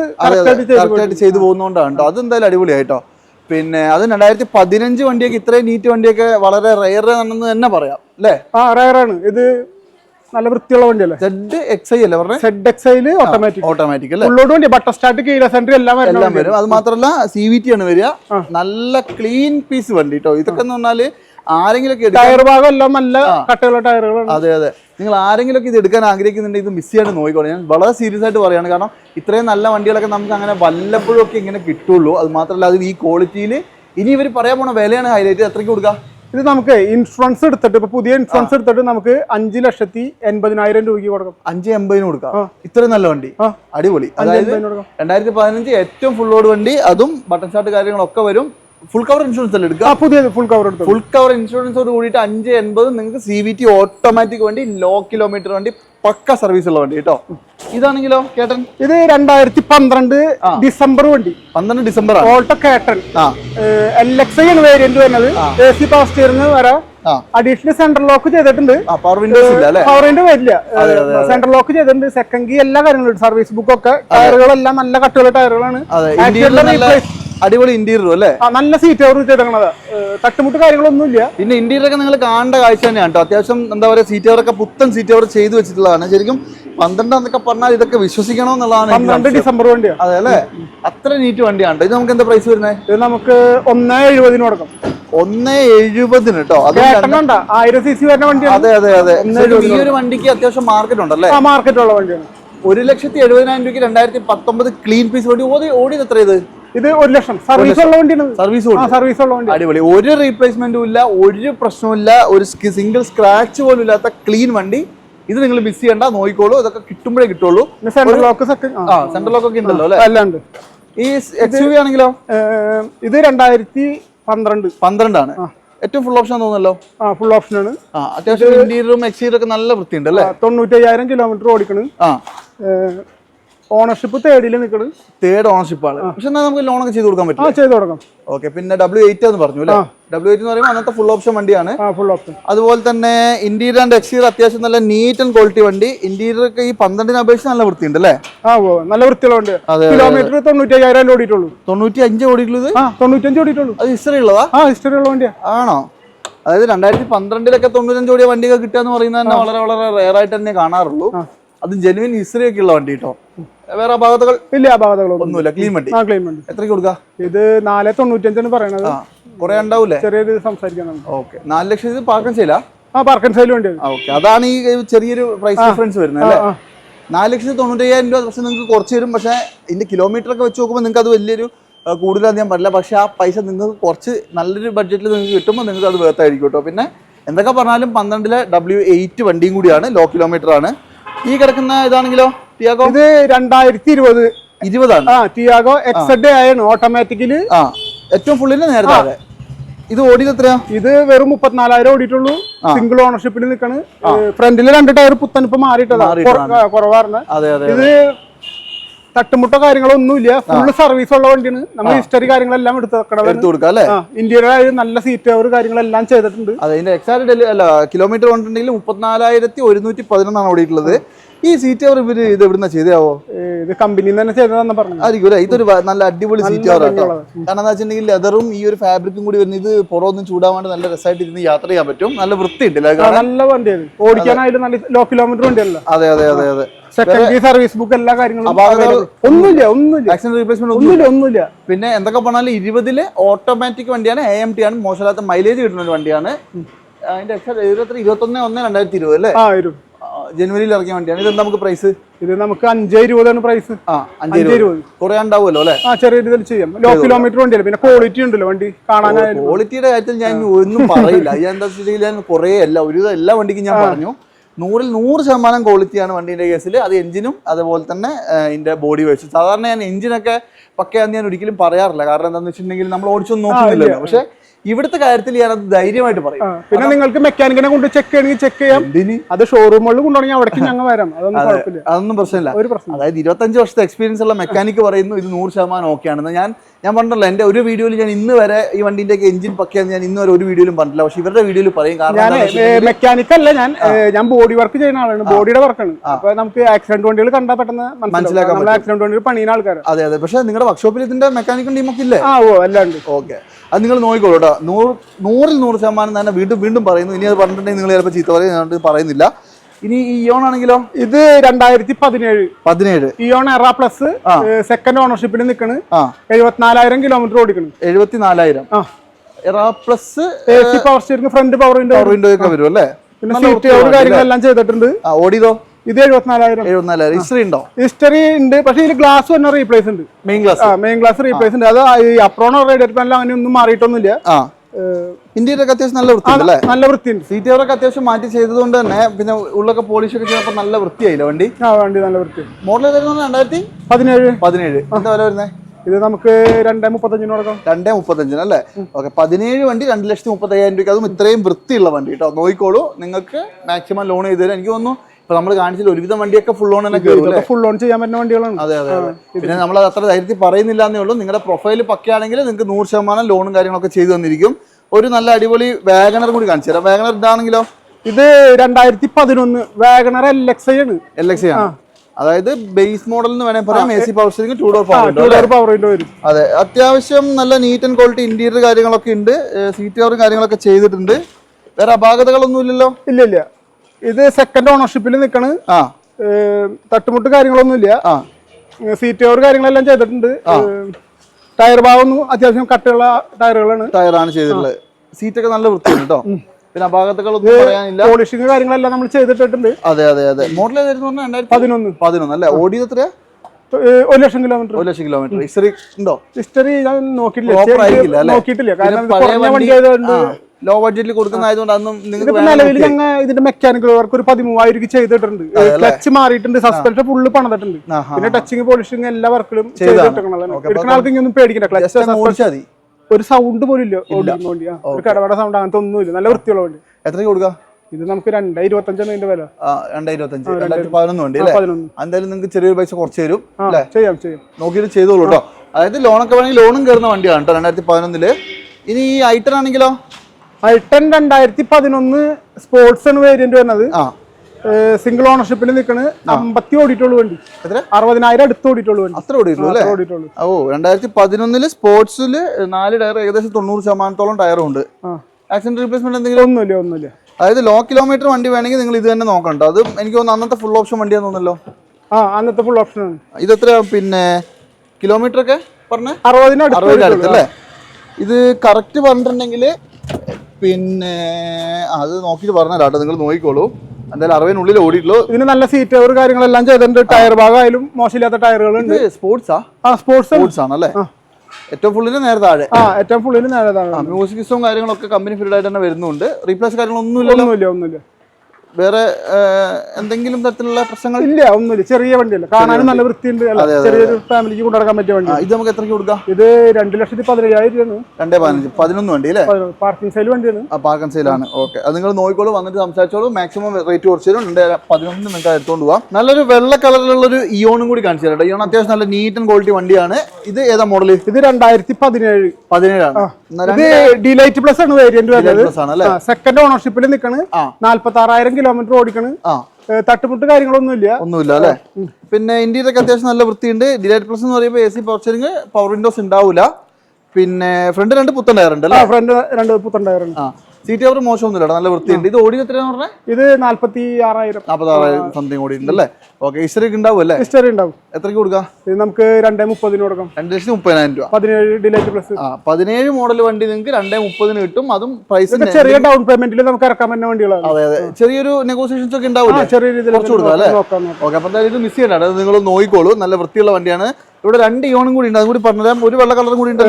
ചെയ്തു പോകുന്നോണ്ടാണ് കേട്ടോ. അതെന്തായാലും അടിപൊളിയായിട്ടോ. പിന്നെ അത് രണ്ടായിരത്തി പതിനഞ്ച് വണ്ടിയൊക്കെ ഇത്രയും നീറ്റ് വണ്ടിയൊക്കെ വളരെ റയർ ആണെന്ന് തന്നെ പറയാം അല്ലേ? ആ റയറാണ് ഇത് നല്ല വൃത്തിയുള്ള വണ്ടിയല്ലേ? സെഡ് എക്സ് ഐ അല്ലേ പറഞ്ഞത് സെഡ് എക്സ് ഐയിൽ ഓട്ടോമാറ്റിക് ഓട്ടോമാറ്റിക് അല്ലേ? ഉള്ളോട് വണ്ടി ബട്ടർ സ്റ്റാർട്ട് കീല സെന്റർ എല്ലാം എല്ലാം. വരും. അത് മാത്രമല്ല സി വി ടി ആണ് വരിക. നല്ല ക്ലീൻ പീസ് വണ്ടി കേട്ടോ ഇതൊക്കെ എന്ന് പറഞ്ഞാൽ ആരെങ്കിലും ടയർ ഭാഗം എല്ലാം നല്ല കട്ടയുള്ള ടയറുകളാണ് അതെ അതെ. നിങ്ങൾ ആരെങ്കിലും ഒക്കെ ഇത് എടുക്കാൻ ആഗ്രഹിക്കുന്നുണ്ടെങ്കിൽ ഇത് മിസ് ചെയ്യാണ്ട് നോക്കിക്കോളൂ. ഞാൻ വളരെ സീരിയസ് ആയിട്ട് പറയാണ്. കാരണം ഇത്രയും നല്ല വണ്ടികളൊക്കെ നമുക്ക് അങ്ങനെ വല്ലപ്പോഴും ഒക്കെ ഇങ്ങനെ കിട്ടുള്ളൂ. അത് മാത്രമല്ല അത് ഈ ക്വാളിറ്റിയിൽ ഇനി ഇവർ പറയാൻ പോണ വിലയാണ് ഹൈലൈറ്റ് എത്രയ്ക്ക് കൊടുക്കുക ഇത് നമുക്ക് ഇൻഷുറൻസ് എടുത്തിട്ട് ഇപ്പൊ പുതിയ ഇൻഷുറൻസ് എടുത്തിട്ട് നമുക്ക് അഞ്ച് ലക്ഷത്തി എൺപതിനായിരം രൂപയ്ക്ക് കൊടുക്കാം. അഞ്ച് എൺപതിന് കൊടുക്കാം. ഇത്രയും നല്ല വണ്ടി. അടിപൊളി. അതായത് രണ്ടായിരത്തി പതിനഞ്ച് ഏറ്റവും ഫുൾ ലോഡ് വണ്ടി അതും ബട്ടൺ ഷാർട്ട് കാര്യങ്ങളൊക്കെ വരും. ഫുൾ കവർ ഇൻഷുറൻസ് അല്ലേ എടുക്കുക? പുതിയ പുതിയത് ഫുൾ കവർ എടുത്തു. ഫുൾ കവർ ഇൻഷുറൻസോട് കൂടിയിട്ട് അഞ്ച് എൺപത് നിങ്ങൾക്ക് സി വി ടി ഓട്ടോമാറ്റിക് വണ്ടി ലോ കിലോമീറ്റർ വണ്ടി പക്ക സർവീസ് ഉള്ള വണ്ടി കേട്ടോ ഇതാണെങ്കിലോ കേട്ടൻ? ഇത് രണ്ടായിരത്തി പന്ത്രണ്ട് ഡിസംബർ വണ്ടി. പന്ത്രണ്ട് December Alto K ten. L X I ആണ് വേരിയന്റ് വരുന്നത്. എ സി പവർ സ്റ്റിയറിംഗ് വരെ. അഡീഷണൽ സെൻട്രൽ ലോക്ക് ചെയ്തിട്ടുണ്ട്. പവർ പവറിന്റെ വരില്ല. സെൻട്രൽ ലോക്ക് ചെയ്തിട്ടുണ്ട്. സെക്കൻഡ് കീ എല്ലാ കാര്യങ്ങളും സർവീസ് ബുക്ക് ഒക്കെ. ടയറുകളെല്ലാം നല്ല കട്ടുള്ള ടയറുകളാണ് ഇന്റീരിയർ അടിപൊളി ഇന്റീരിയറും അല്ലേ? നല്ല സീറ്റ് അവർ ചെയ്തേക്കണത്. തട്ടുമുട്ട് കാര്യങ്ങളൊന്നുമില്ല. പിന്നെ ഇന്റീരിയർ ഒക്കെ നിങ്ങൾ കാണേണ്ട കാഴ്ച തന്നെയാണ് കേട്ടോ. അത്യാവശ്യം എന്താ പറയുക സീറ്റ് അവരൊക്കെ പുത്തൻ സീറ്റ് അവർ ചെയ്തു വെച്ചിട്ടുള്ളതാണ്. ശരിക്കും പന്ത്രണ്ടാന്നൊക്കെ പറഞ്ഞാൽ ഇതൊക്കെ വിശ്വസിക്കണോ എന്നുള്ളതാണ് പന്ത്രണ്ട്. ഡിസംബർ വണ്ടിയാണ് അതെ അല്ലേ? അത്ര നീറ്റ് വണ്ടിയാണ്. ഇത് നമുക്ക് എന്താ പ്രൈസ് വരുന്നത്? ഇത് നമുക്ക് ഒന്ന് എഴുപതിന് കൊടുക്കാം. ഒന്ന് എഴുപതിന് കേട്ടോ. ആയിരം സി സി വരുന്ന വണ്ടിയാണ്. അതെ അതെ അതെ. ഈ ഒരു വണ്ടിക്ക് അത്യാവശ്യം മാർക്കറ്റ് ഉണ്ടല്ലേ? മാർക്കറ്റ് ഉള്ള വണ്ടിയാണ്. ഒരു ലക്ഷത്തി എഴുപതിനായിരം രൂപയ്ക്ക് രണ്ടായിരത്തി പത്തൊമ്പത് ക്ലീൻ പീസ് വണ്ടി. ഓടി ഓടിയത് എത്ര ഇത്? ഇത് ഒരു ലക്ഷം. സർവീസ് ഉള്ള വണ്ടിയാണ് സർവീസ് സർവീസ് ഉള്ള വണ്ടി അടിപൊളി. ഒരു റീപ്ലേസ്മെന്റും ഇല്ല ഒരു പ്രശ്നവുമില്ല ഒരു സിംഗിൾ സ്ക്രാച്ച് പോലും ഇല്ലാത്ത ക്ലീൻ വണ്ടി. ഇത് നിങ്ങൾ മിസ് ചെയ്യണ്ട നോക്കിക്കോളൂ. ഇതൊക്കെ കിട്ടുമ്പോഴേ കിട്ടുള്ളൂ. സെൻട്രൽ ലോക്ക് ഒക്കെ ആ സെൻട്രൽ ലോക്ക് ഒക്കെ ഉണ്ടല്ലോ അല്ലെ? അല്ലാണ്ട് ഈ എക്സ് യു വി ആണെങ്കിലോ? ഇത് രണ്ടായിരത്തി പന്ത്രണ്ട്. പന്ത്രണ്ടാണ്. ഏറ്റവും ഫുൾ ഓപ്ഷൻ തോന്നുന്നല്ലോ? ആ ഫുൾ ഓപ്ഷൻ ആണ്. അത്യാവശ്യം ഇന്റീരിയറും എക്സ്റ്റീരിയറും ഒക്കെ നല്ല വൃത്തിയുണ്ട് അല്ലേ? തൊണ്ണൂറ്റയ്യായിരം കിലോമീറ്റർ ഓടിക്കണം. ആ. ഓണർഷിപ്പ് തേർഡിൽ നിൽക്കുന്നത് തേർഡ് ഓണർഷിപ്പ് ആണ്. പക്ഷെ എന്നാൽ നമുക്ക് ലോൺ ഒക്കെ ചെയ്ത് കൊടുക്കാൻ ആ പറ്റും ചെയ്ത് കൊടുക്കാം. ഓക്കെ പിന്നെ ഡബ്ല്യൂ എയ്റ്റ് എന്ന് പറഞ്ഞു അല്ലേ? ഡബ്ല്യൂ എയ്റ്റ് എന്ന് പറയുമ്പോൾ അന്നത്തെ ഫുൾ ഓപ്ഷൻ വണ്ടിയാണ്. ആ ഫുൾ ഓപ്ഷൻ അതുപോലെ തന്നെ ഇന്റീരിയർ ആൻഡ് എക്സ്റ്റീരിയർ അത്യാവശ്യം നല്ല നീറ്റ് ആൻഡ് ക്വാളിറ്റി വണ്ടി. ഇന്റീരിയർ ഒക്കെ ഈ പന്ത്രണ്ടിന് അപേക്ഷിച്ച് നല്ല വൃത്തിയുണ്ട് അല്ലേ? ആ നല്ല വൃത്തിയുള്ള വണ്ടി കിലോമീറ്റർ തൊണ്ണൂറ്റയ്യായിരം ഓടിയിട്ടുള്ളൂ. തൊണ്ണൂറ്റി അഞ്ച് ഓടിയിട്ടുള്ളത്? ആ തൊണ്ണൂറ്റഞ്ച് ഓടിയിട്ടുള്ളൂ. അത് ഹിസ്റ്ററി ഉള്ളതാ? ആ ഹിസ്റ്ററി ഉള്ള വണ്ടിയാ. ആണോ? അതായത് രണ്ടായിരത്തി പന്ത്രണ്ടിലൊക്കെ തൊണ്ണൂറ്റഞ്ച് ഓടിയ വണ്ടിയൊക്കെ കിട്ടുക എന്ന് പറയുന്നത് തന്നെ വളരെ വളരെ റെയർ ആയിട്ട് തന്നെ കാണാറുള്ളൂ. അത് ജെനുവിൻ ഹിസ്റ്ററി ഒക്കെ ഉള്ള വണ്ടി കേട്ടോ വേറെ അപാകതകൾ? ഇല്ല അപാകതകൾ ഒന്നുമില്ല ക്ലീൻ വണ്ടി. ആ ക്ലീൻ വണ്ടി. എത്രയ്ക്ക് കൊടുക്കുക ഇത് നാല് തൊണ്ണൂറ്റഞ്ചാണ് പറയണത്. കുറെ ഉണ്ടാവൂലേ? ചെറിയൊരു സംസാരിക്കാൻ ഓക്കെ. നാല് ലക്ഷം ഇത് പാർക്കം ചെയ്യില്ല ആ? പാർക്കൻ സൈഡ് വണ്ടിയാണ് ഓക്കെ. അതാണ് ഈ ചെറിയൊരു പ്രൈസ് ഡിഫറൻസ് വരുന്നത് അല്ലേ. നാല് ലക്ഷത്തി തൊണ്ണൂറ്റയ്യായിരം രൂപ പക്ഷെ നിങ്ങൾക്ക് കുറച്ച് തരും. പക്ഷേ ഇതിന്റെ കിലോമീറ്റർ ഒക്കെ വെച്ച് നോക്കുമ്പോൾ നിങ്ങൾക്ക് അത് വലിയൊരു കൂടുതലാണ് ഞാൻ പറയില്ല പക്ഷേ ആ പൈസ നിങ്ങൾക്ക് കുറച്ച് നല്ലൊരു ബഡ്ജറ്റിൽ നിങ്ങൾക്ക് കിട്ടുമ്പോൾ നിങ്ങൾക്ക് അത് വേർത്തായിരിക്കും കേട്ടോ പിന്നെ എന്തൊക്കെ പറഞ്ഞാലും പന്ത്രണ്ടിലെ ഡബ്ല്യു എയ്റ്റ് വണ്ടിയും കൂടിയാണ്. ലോ കിലോമീറ്റർ ആണ്. ഈ കിടക്കുന്ന ഇതാണെങ്കിലോ ടിയാഗോ? ഇത് രണ്ടായിരത്തി ഇരുപത് ഇരുപതാണ്. ആ ടിയാഗോ എക്സഡ് ആണ് ഓട്ടോമാറ്റിക്കിൽ ആ ഏറ്റവും ഫുള്ളിന് നേരത്തെ ഇത് ഓടിയത് എത്രയാ? ഇത് വെറും മുപ്പത്തിനാലായിരം ഓടിയിട്ടുള്ളൂ. സിംഗിൾ ഓണർഷിപ്പിൽ നിൽക്കണ്. ഫ്രണ്ടിൽ രണ്ട് ടയർ പുത്തനിപ്പ് മാറിയിട്ടതാണ്. കുറവാറുണ്ട് ഇത് തട്ടുമുട്ടോ കാര്യങ്ങളോ ഒന്നുമില്ല ഫുള്ള് സർവീസ് ഉള്ള വണ്ടിയാണ്. നമ്മൾ ഹിസ്റ്ററി കാര്യങ്ങളെല്ലാം എടുത്ത് വെക്കണത് ഇന്ത്യയുടെ നല്ല സീറ്റ് കവർ കാര്യങ്ങളെല്ലാം ചെയ്തിട്ടുണ്ട്. അതെ ഇതിന്റെ എക്സാക്ട് അല്ല കിലോമീറ്റർ കൊണ്ടുണ്ടെങ്കിൽ മുപ്പത്തിനാലായിരത്തി ഒരുന്നൂറ്റി പതിനൊന്നാണ് ഓടിയിട്ടുള്ളത് ഈ സീറ്റ് അവർ ഇവർ ഇത് എവിടുന്ന ചെയ്താവോ ഇത് കമ്പനിയിൽ തന്നെ ചെയ്തതാന്ന് പറഞ്ഞു ആയിരിക്കും ഇതൊരു നല്ല അടിപൊളി സീറ്റ് കവർ കാരണം എന്താ വെച്ചിട്ടുണ്ടെങ്കിൽ ലെതറും ഈ ഒരു ഫാബ്രിക്കും കൂടി വരുന്ന ഇത് പുറമൊന്നും ചൂടാവാണ്ട് നല്ല രസമായിട്ട് ഇരുന്ന് യാത്ര ചെയ്യാൻ പറ്റും. നല്ല വൃത്തിയുണ്ട് അല്ലേ? കാണാൻ? നല്ല വണ്ടിയാണ് ഓടിക്കാനായിട്ട് നല്ല ലോ കിലോമീറ്റർ വണ്ടിയല്ല. അതെ അതെ അതെ അതെ. സർവീസ് ബുക്ക് എല്ലാ കാര്യങ്ങളും. ഒന്നുമില്ല ഒന്നുമില്ല. ആക്സിഡന്റ് റീപ്ലേസ്മെന്റ് ഒന്നും ഒന്നുമില്ല. ഒന്നുമില്ല പിന്നെ എന്തൊക്കെ പറഞ്ഞാലും ഇരുപതിൽ ഓട്ടോമാറ്റിക് വണ്ടിയാണ് എ എം ടി ആണ് മോശമില്ലാത്ത മൈലേജ് കിട്ടുന്ന ഒരു വണ്ടിയാണ്. അതിന്റെ എക്സാക്ട് ഇരുപത്തി ഇരുപത്തൊന്ന് ഒന്ന് രണ്ടായിരത്തി ഇരുപത് അല്ലേ? ജനുവരിയിൽ ഇറങ്ങിയ വണ്ടിയാണ്. ഇത് നമുക്ക് പ്രൈസ് ഇത് നമുക്ക് അഞ്ചേ ഇരുപതാണ് പ്രൈസ് ആ അഞ്ചേ ഇരുപത്. കുറെ ഉണ്ടാവുമല്ലോ അല്ലേ? ആ ചെറിയ രീതിയിൽ ചെയ്യാം. ലോ കിലോമീറ്റർ വണ്ടിയല്ലേ? പിന്നെ ക്വാളിറ്റി ഉണ്ടല്ലോ വണ്ടി കാണാനായാലും. ക്വാളിറ്റിയുടെ കാര്യത്തിൽ ഞാൻ ഒന്നും പറയില്ല. ഞാൻ എന്താ വെച്ചിട്ടുണ്ടെങ്കിൽ ഞാൻ കുറേ അല്ല ഒരു എല്ലാ വണ്ടിക്കും ഞാൻ പറഞ്ഞു. നൂറിൽ നൂറ് ശതമാനം ക്വാളിറ്റിയാണ് വണ്ടീന്റെ കേസിൽ അത് എഞ്ചിനും അതുപോലെ തന്നെ ഇതിന്റെ ബോഡി വൈസ് സാധാരണ ഞാൻ എഞ്ചിനൊക്കെ പക്കയാന്ന് ഞാൻ ഒരിക്കലും പറയാറില്ല. കാരണം എന്താണെന്ന് വെച്ചിട്ടുണ്ടെങ്കിൽ നമ്മൾ ഓടിച്ചൊന്നും നോക്കുന്നില്ല പക്ഷെ ഇവിടുത്തെ കാര്യത്തിൽ ഞാൻ അത് ധൈര്യമായിട്ട് പറയും. പിന്നെ നിങ്ങൾക്ക് മെക്കാനിക്കിനെ കൊണ്ട് ചെക്ക് ചെയ്യണമെങ്കിൽ ചെക്ക് ചെയ്യാം. അത് ഷോറൂമുകളിൽ കൊണ്ടുപോകണമെങ്കിൽ അവിടേക്ക് ഞങ്ങൾ വരാം. അതൊന്നും പ്രശ്നമില്ല. അതായത് ഇരുപത്തഞ്ച് വർഷത്തെ എക്സ്പീരിയൻസ് ഉള്ള മെക്കാനിക് പറയുന്നു ഇത് നൂറ് ശതമാനം ഓക്കെയാണെന്ന് ഞാൻ ഞാൻ പറഞ്ഞല്ലോ എന്റെ ഒരു വീഡിയോയിൽ ഞാൻ ഇന്ന് വരെ ഈ വണ്ടിന്റെ എഞ്ചിൻ പക്കയാന്ന് ഞാൻ ഇന്ന് വരെ ഒരു വീഡിയോയിലും പറഞ്ഞില്ല പക്ഷെ ഇവരുടെ വീഡിയോയിൽ പറയും കാരണം മെക്കാനിക് അല്ല ഞാൻ ഞാൻ ബോഡി വർക്ക് ചെയ്യുന്ന ആളാണ്. ബോഡിയുടെ വർക്കാണ് അപ്പൊ നമുക്ക് ആക്സിഡന്റ് വണ്ടികൾ കണ്ടാൽ പെട്ടെന്ന് മനസ്സിലാക്കാം ആക്സിഡന്റ് വണ്ടികൾ പണിയുന്ന ആൾക്കാർ അതെ അതെ. പക്ഷെ നിങ്ങളുടെ വർക്ക്ഷോപ്പിൽ ഇതിന്റെ മെക്കാനിക്കൽ ടീമൊക്കെ ഇല്ലേ? ആ ഓ എല്ലാം ഉണ്ട്. ഓക്കെ. അത് നിങ്ങൾ നോക്കിക്കോളൂ കേട്ടോ. നൂറ് നൂറിൽ നൂറ് ശതമാനം തന്നെ വീണ്ടും വീണ്ടും പറയുന്നു. ഇനി അത് പറഞ്ഞിട്ടുണ്ടെങ്കിൽ നിങ്ങൾ ചിലപ്പോൾ ചീത്ത പറയും പറയുന്നില്ല. ഇനി ഈ ഇയോൺ ആണെങ്കിലോ? ഇത് രണ്ടായിരത്തി പതിനേഴ്. പതിനേഴ് ഇയോൺ എറ പ്ലസ് സെക്കൻഡ് ഓണർഷിപ്പിൽ നിൽക്കണ് എഴുപത്തിനാലായിരം കിലോമീറ്റർ ഓടിക്കണ്. എഴുപത്തിനാലായിരം. Era plus power steering front power window ഒക്കെ വരും അല്ലേ? പിന്നെ സീറ്റ് കാര്യങ്ങളെല്ലാം ചെയ്തിട്ടുണ്ട്. ഓടിയതോ? ഇത് എഴുപത്തിനാലായിരം. എഴുപത്തിനാലായിരം. ഹിസ്റ്ററി ഉണ്ടോ? ഹിസ്റ്ററി ഉണ്ട്. പക്ഷേ ഇതിൽ ഗ്ലാസ് തന്നെ റീപ്ലേസ് ഉണ്ട്. Main glass main glass replace ഉണ്ട്. അത് ഈ അപ്രോണോ റേഡിയറ്റ് പാനൽ അങ്ങനെ ഒന്നും മാറിയിട്ടൊന്നുമില്ല. ആ. ഇന്ത്യയിലൊക്കെ അത്യാവശ്യം നല്ല വൃത്തിയുണ്ട് അല്ലേ? നല്ല വൃത്തിയുണ്ട്. സീറ്റ് കവറൊക്കെ അത്യാവശ്യം മാറ്റി ചെയ്തതുകൊണ്ട് തന്നെ പിന്നെ ഉള്ളൊക്കെ പോളിഷ് ഒക്കെ ചെയ്തപ്പോൾ നല്ല വൃത്തിയായില്ല വണ്ടി? ആ വണ്ടി നല്ല വൃത്തി. മോഡൽ ഏതായിരുന്നു രണ്ടായിരത്തി? പതിനേഴ്. പതിനേഴ്. എന്താ വില വരുന്നത് ഇത് നമുക്ക് രണ്ടേ മുപ്പത്തഞ്ചിന് കൊടുക്കാം രണ്ടേ മുപ്പത്തഞ്ചിന് അല്ലേ? ഓക്കെ പതിനേഴ് വണ്ടി രണ്ട് ലക്ഷത്തി മുപ്പത്തയ്യായിരം രൂപയ്ക്ക്. അതും ഇത്രയും വൃത്തിയുള്ള വണ്ടി കേട്ടോ. നോക്കിക്കോളൂ. നിങ്ങൾക്ക് മാക്സിമം ലോൺ ചെയ്തു തരാം. എനിക്ക് തോന്നുന്നു ഇപ്പൊ നമ്മൾ കാണിച്ചില്ല ഒരുവിധം വണ്ടിയൊക്കെ ഫുൾ ഓൺ തന്നെ ഫുൾ ഓൺ ചെയ്യാൻ പറ്റുന്ന വണ്ടികളാണ്. അതെ അതെ പിന്നെ നമ്മൾ അത് അത്ര ധൈര്യത്തിൽ പറയുന്നില്ല എന്നേ ഉള്ളൂ. നിങ്ങളുടെ പ്രൊഫൈൽ പക്കയാണെങ്കിൽ നിങ്ങൾക്ക് നൂറ് ശതമാനം ലോണും കാര്യങ്ങളൊക്കെ ചെയ്തു തന്നിരിക്കും. ഒരു നല്ല അടിപൊളി വാഗണർ കൂടി കാണിച്ചു തരാം. വാഗണർ ഇതാണെങ്കിലോ? ഇത് രണ്ടായിരത്തി പതിനൊന്ന് Wagon R L X I ആണ് എൽ എക്സ് ആണ്. അതായത് ബേസ് മോഡൽ എന്ന് വേണമെങ്കിൽ പറയാം. A C power steering two door power two door power വരും. അതെ. അത്യാവശ്യം നല്ല നീറ്റ് ആൻഡ് ക്വാളിറ്റി ഇന്റീരിയർ കാര്യങ്ങളൊക്കെ ഉണ്ട്. സീറ്റ് കവറും കാര്യങ്ങളൊക്കെ ചെയ്തിട്ടുണ്ട്. വേറെ അപാകതകളൊന്നും ഇല്ലല്ലോ? ഇല്ല ഇല്ല ഇത് സെക്കൻഡ് ഓണർഷിപ്പിൽ നിൽക്കണ് ആ. തട്ടുമുട്ട് കാര്യങ്ങളൊന്നുമില്ല. ആ. സീറ്റ് കവർ കാര്യങ്ങളെല്ലാം ചെയ്തിട്ടുണ്ട്. ടയർ ഭാഗമൊന്നും അത്യാവശ്യം കട്ടുള്ള ടയറുകളാണ് ടയറാണ് ചെയ്തിട്ടുള്ളത്. സീറ്റൊക്കെ നല്ല വൃത്തിയുണ്ട് കേട്ടോ പിന്നെ അപാകതകളൊന്നും പറയാനില്ല. പോളിഷിങ് കാര്യങ്ങളെല്ലാം നമ്മൾ ചെയ്തിട്ടിട്ടുണ്ട്. അതെ അതെ അതെ. മോഡൽ ഏതായിരുന്നു പതിനൊന്ന്. പതിനൊന്ന് അല്ലേ? ഓടിയത് എത്രയാ? ഒരു ലക്ഷം കിലോമീറ്റർ. ഒരു ലക്ഷം കിലോമീറ്റർ. ഹിസ്റ്ററി ഉണ്ടോ? ഹിസ്റ്ററി ഞാൻ നോക്കിയിട്ടില്ല? നോക്കിയിട്ടില്ല. കാരണം പഴയ വണ്ടി ആയതുകൊണ്ട് ലോ ബഡ്ജറ്റിൽ കൊടുക്കുന്നതായതുകൊണ്ട് അന്നും നിങ്ങൾക്ക് നിലവിൽ ഞങ്ങൾ ഇതിന്റെ മെക്കാനിക്കൽ വർക്ക് ഒരു പതിമൂവായിരം രൂപ ചെയ്തിട്ടുണ്ട് ക്ലച്ച് മാറിയിട്ടുണ്ട് സസ്പെൻഷൻ ഫുള്ള് പണിതിട്ടുണ്ട്. പിന്നെ ടച്ചിങ് പോളിഷിങ് എല്ലാ വർക്കിലും എടുക്കുന്ന ആൾക്ക് ഇനി ഒന്നും പേടിക്കണ്ട ക്ലച്ച് ഒരു സൗണ്ട് പോലും ഇല്ല. ഓടിക്കുന്ന വണ്ടി ഒരു കടവട സൗണ്ട് അങ്ങനത്തെ ഒന്നുമില്ല. നല്ല വൃത്തിയുള്ള വണ്ടി എത്രയ്ക്ക് കൊടുക്കാം? ഇത് നമുക്ക് രണ്ട് ഇരുപത്തഞ്ചാണ് ഇതിന്റെ വില. എന്തായാലും നിങ്ങൾക്ക് ചെറിയൊരു പൈസ കുറച്ച് തരും ചെയ്യാം ചെയ്യാം. നോക്കിയിട്ട് ചെയ്തോളൂ കേട്ടോ. അതായത് ലോണൊക്കെ വേണമെങ്കിൽ ലോണും കയറുന്ന വണ്ടിയാണ് കേട്ടോ രണ്ടായിരത്തി പതിനൊന്നിൽ. ഇനി ഈ ഐറ്റർ ആണെങ്കിലോ? ഐട്ടൺ രണ്ടായിരത്തി പതിനൊന്ന് സ്പോർട്സ് ആണ് വേരിയന്റ് വരുന്നത് സിംഗിൾ ഓണർഷിപ്പിൽ നിൽക്കണ് അമ്പത്തി ഓടിയിട്ടുള്ളൂ വണ്ടി. അറുപതിനായിരം അടുത്ത് ഓടിയിട്ടുള്ളൂ വണ്ടി. അത്ര ഓടിയിട്ടുള്ളൂ ഓ രണ്ടായിരത്തി പതിനൊന്നിൽ സ്പോർട്സിൽ നാല് ടയർ ഏകദേശം തൊണ്ണൂറ് ശതമാനത്തോളം ടയറും ഉണ്ട്. ആക്സിഡന്റ് റീപ്ലേസ്മെന്റ് എന്തെങ്കിലും? ഒന്നുമില്ല ഒന്നുമില്ല. അതായത് ലോ കിലോമീറ്റർ വണ്ടി വേണമെങ്കിൽ നിങ്ങൾ ഇത് തന്നെ നോക്കണ്ട. അത് എനിക്ക് തോന്നുന്നു അന്നത്തെ ഫുൾ ഓപ്ഷൻ വണ്ടിയാന്ന് തോന്നുന്നല്ലോ. ആ അന്നത്തെ ഫുൾ ഓപ്ഷൻ ആണ്. ഇത് എത്ര പിന്നെ കിലോമീറ്റർ ഒക്കെ പറഞ്ഞേ? അറുപതിനടുത്ത് അല്ലേ? ഇത് കറക്റ്റ് പറഞ്ഞിട്ടുണ്ടെങ്കിൽ പിന്നെ അത് നോക്കിയിട്ട് പറഞ്ഞ കേട്ടോ നിങ്ങൾ നോക്കിക്കോളൂ. എന്തായാലും അറുപതിനുള്ളിൽ ഓടിയിട്ടുള്ളൂ. ഇതിന് നല്ല സീറ്റ് ഒരു കാര്യങ്ങളെല്ലാം ചെയ്തിട്ടുണ്ട്. ടയർ ഭാഗമായാലും മോശമില്ലാത്ത ടയറുകൾ ഉണ്ട് സ്പോർട്സാ ആ? സ്പോർട്സ് സ്പോർട്സ് ആണല്ലേ? ഏറ്റവും ഫുള്ളിന് നേരെ താഴെ. ആ ഏറ്റവും ഫുള്ളിന് നേരെ മ്യൂസിക് സിസ്റ്റവും കാര്യങ്ങളൊക്കെ കമ്പനി ഫീൽഡ് ആയിട്ട് തന്നെ വരുന്നുണ്ട്. റീപ്ലേസ് കാര്യങ്ങളൊന്നും ഇല്ല ഒന്നുമില്ല ഒന്നുമില്ല. വേറെ എന്തെങ്കിലും തരത്തിലുള്ള പ്രശ്നങ്ങൾ? ഇല്ല ഒന്നുമില്ല. ചെറിയ വണ്ടിയല്ല. കാണാനും നല്ല വൃത്തിയുണ്ട്. ചെറിയൊരു ഫാമിലിക്ക് കൊണ്ടുനടക്കാൻ പറ്റിയ വണ്ടി ഇത് നമുക്ക് എത്രയ്ക്ക് കൊടുക്കാം? ഇത് രണ്ട് ലക്ഷത്തി പതിനയ്യായിരം രൂപയാണ്. രണ്ടേ പതിനഞ്ച്. പതിനൊന്ന് വണ്ടി അല്ലേ പാർക്കിംഗ് സൈൽ വണ്ടിയാണ്. ആ പാർക്കിംഗ് സൈലാണ്. ഓക്കെ. അത് നിങ്ങൾ നോക്കിക്കോളൂ വന്നിട്ട് സംസാരിച്ചോളൂ. മാക്സിമം റേറ്റ് കുറച്ച് തരും രണ്ട് പതിനൊന്നിന് നിങ്ങൾക്ക് എടുത്തോണ്ട് പോവാം. നല്ലൊരു വെള്ള കളറിലുള്ള ഒരു ഇയോണും കൂടി കാണിച്ചു തരാം ഇയോൺ അത്യാവശ്യം നല്ല നീറ്റ് ആൻഡ് ക്വാളിറ്റി വണ്ടിയാണ്. ഇത് ഏതാ മോഡൽ ഇത് രണ്ടായിരത്തി പതിനേഴ്. പതിനേഴാണ്. ഇത് ഡിലൈറ്റ് പ്ലസ് ആണ് വേരിയന്റ് വരുന്നത്. അല്ലേ സെക്കൻഡ് ഓണർഷിപ്പിൽ നിൽക്കണ്. നാല്പത്തി ആറായിരം കിലോമീറ്റർ ഓടിക്കണ്. ആ. കാര്യങ്ങളൊന്നും തട്ടുമുട്ട് കാര്യങ്ങളൊന്നുമില്ല. ഒന്നുമില്ല അല്ലേ? പിന്നെ ഇന്ത്യയിലൊക്കെ അത്യാവശ്യം നല്ല വൃത്തിയുണ്ട്. ഡിലൈറ്റ് പ്ലസ് എന്ന് പറയുമ്പോൾ A C power steering power windows ഉണ്ടാവില്ല പിന്നെ ഫ്രണ്ട് രണ്ട് പുത്തൻ ടയർ ഉണ്ട് ഫ്രണ്ട് അല്ലേ ഫ്രണ്ട് രണ്ട് ഉണ്ട്. ആ. സീറ്റ് കവർ മോശമൊന്നുമില്ല. നല്ല വൃത്തിയുണ്ട്. ഇത് ഓടി എത്രയാന്ന് പറഞ്ഞാൽ ഇത് നാല്പത്തി ആറായിരം നാൽപ്പത്താറായിരം സംതിങ് ഓടി അല്ലേ? ഓക്കെ ഹിസ്റ്ററി ഉണ്ടാവും അല്ലേ? ഹിസ്റ്ററി ഉണ്ടാവും. എത്രയ്ക്ക് കൊടുക്കാം? ഇത് നമുക്ക് രണ്ടേ മുപ്പതിന് കൊടുക്കാം. രണ്ട് ലക്ഷത്തി മുപ്പതിനായിരം രൂപ. പതിനേഴ് ഡിലേറ്റ് പ്ലസ് ആ പതിനേഴ് മോഡൽ വണ്ടി നിങ്ങൾക്ക് രണ്ടേ മുപ്പതിന് കിട്ടും. അതും പ്രൈസ് ചെറിയ ഡൗൺ പേയ്മെന്റിൽ നമുക്ക് ഇറക്കാൻ പറ്റുന്ന വണ്ടികളാണ്. അതെ അതെ. ചെറിയൊരു നെഗോസിയേഷൻസ് ഒക്കെ ഉണ്ടാവും ചെറിയ രീതിയിൽ കുറച്ച് കൊടുക്കാം അല്ലേ? ഓക്കെ അപ്പം എന്തായാലും ഇത് മിസ് ചെയ്യണ്ട. നിങ്ങൾ നോക്കിക്കോളൂ. നല്ല വൃത്തിയുള്ള വണ്ടിയാണ്. ഇവിടെ രണ്ട് യോണും കൂടി ഉണ്ട്. അതും കൂടി പറഞ്ഞുതരാം ഒരു വെള്ള കളറും കൂടി ഉണ്ട്.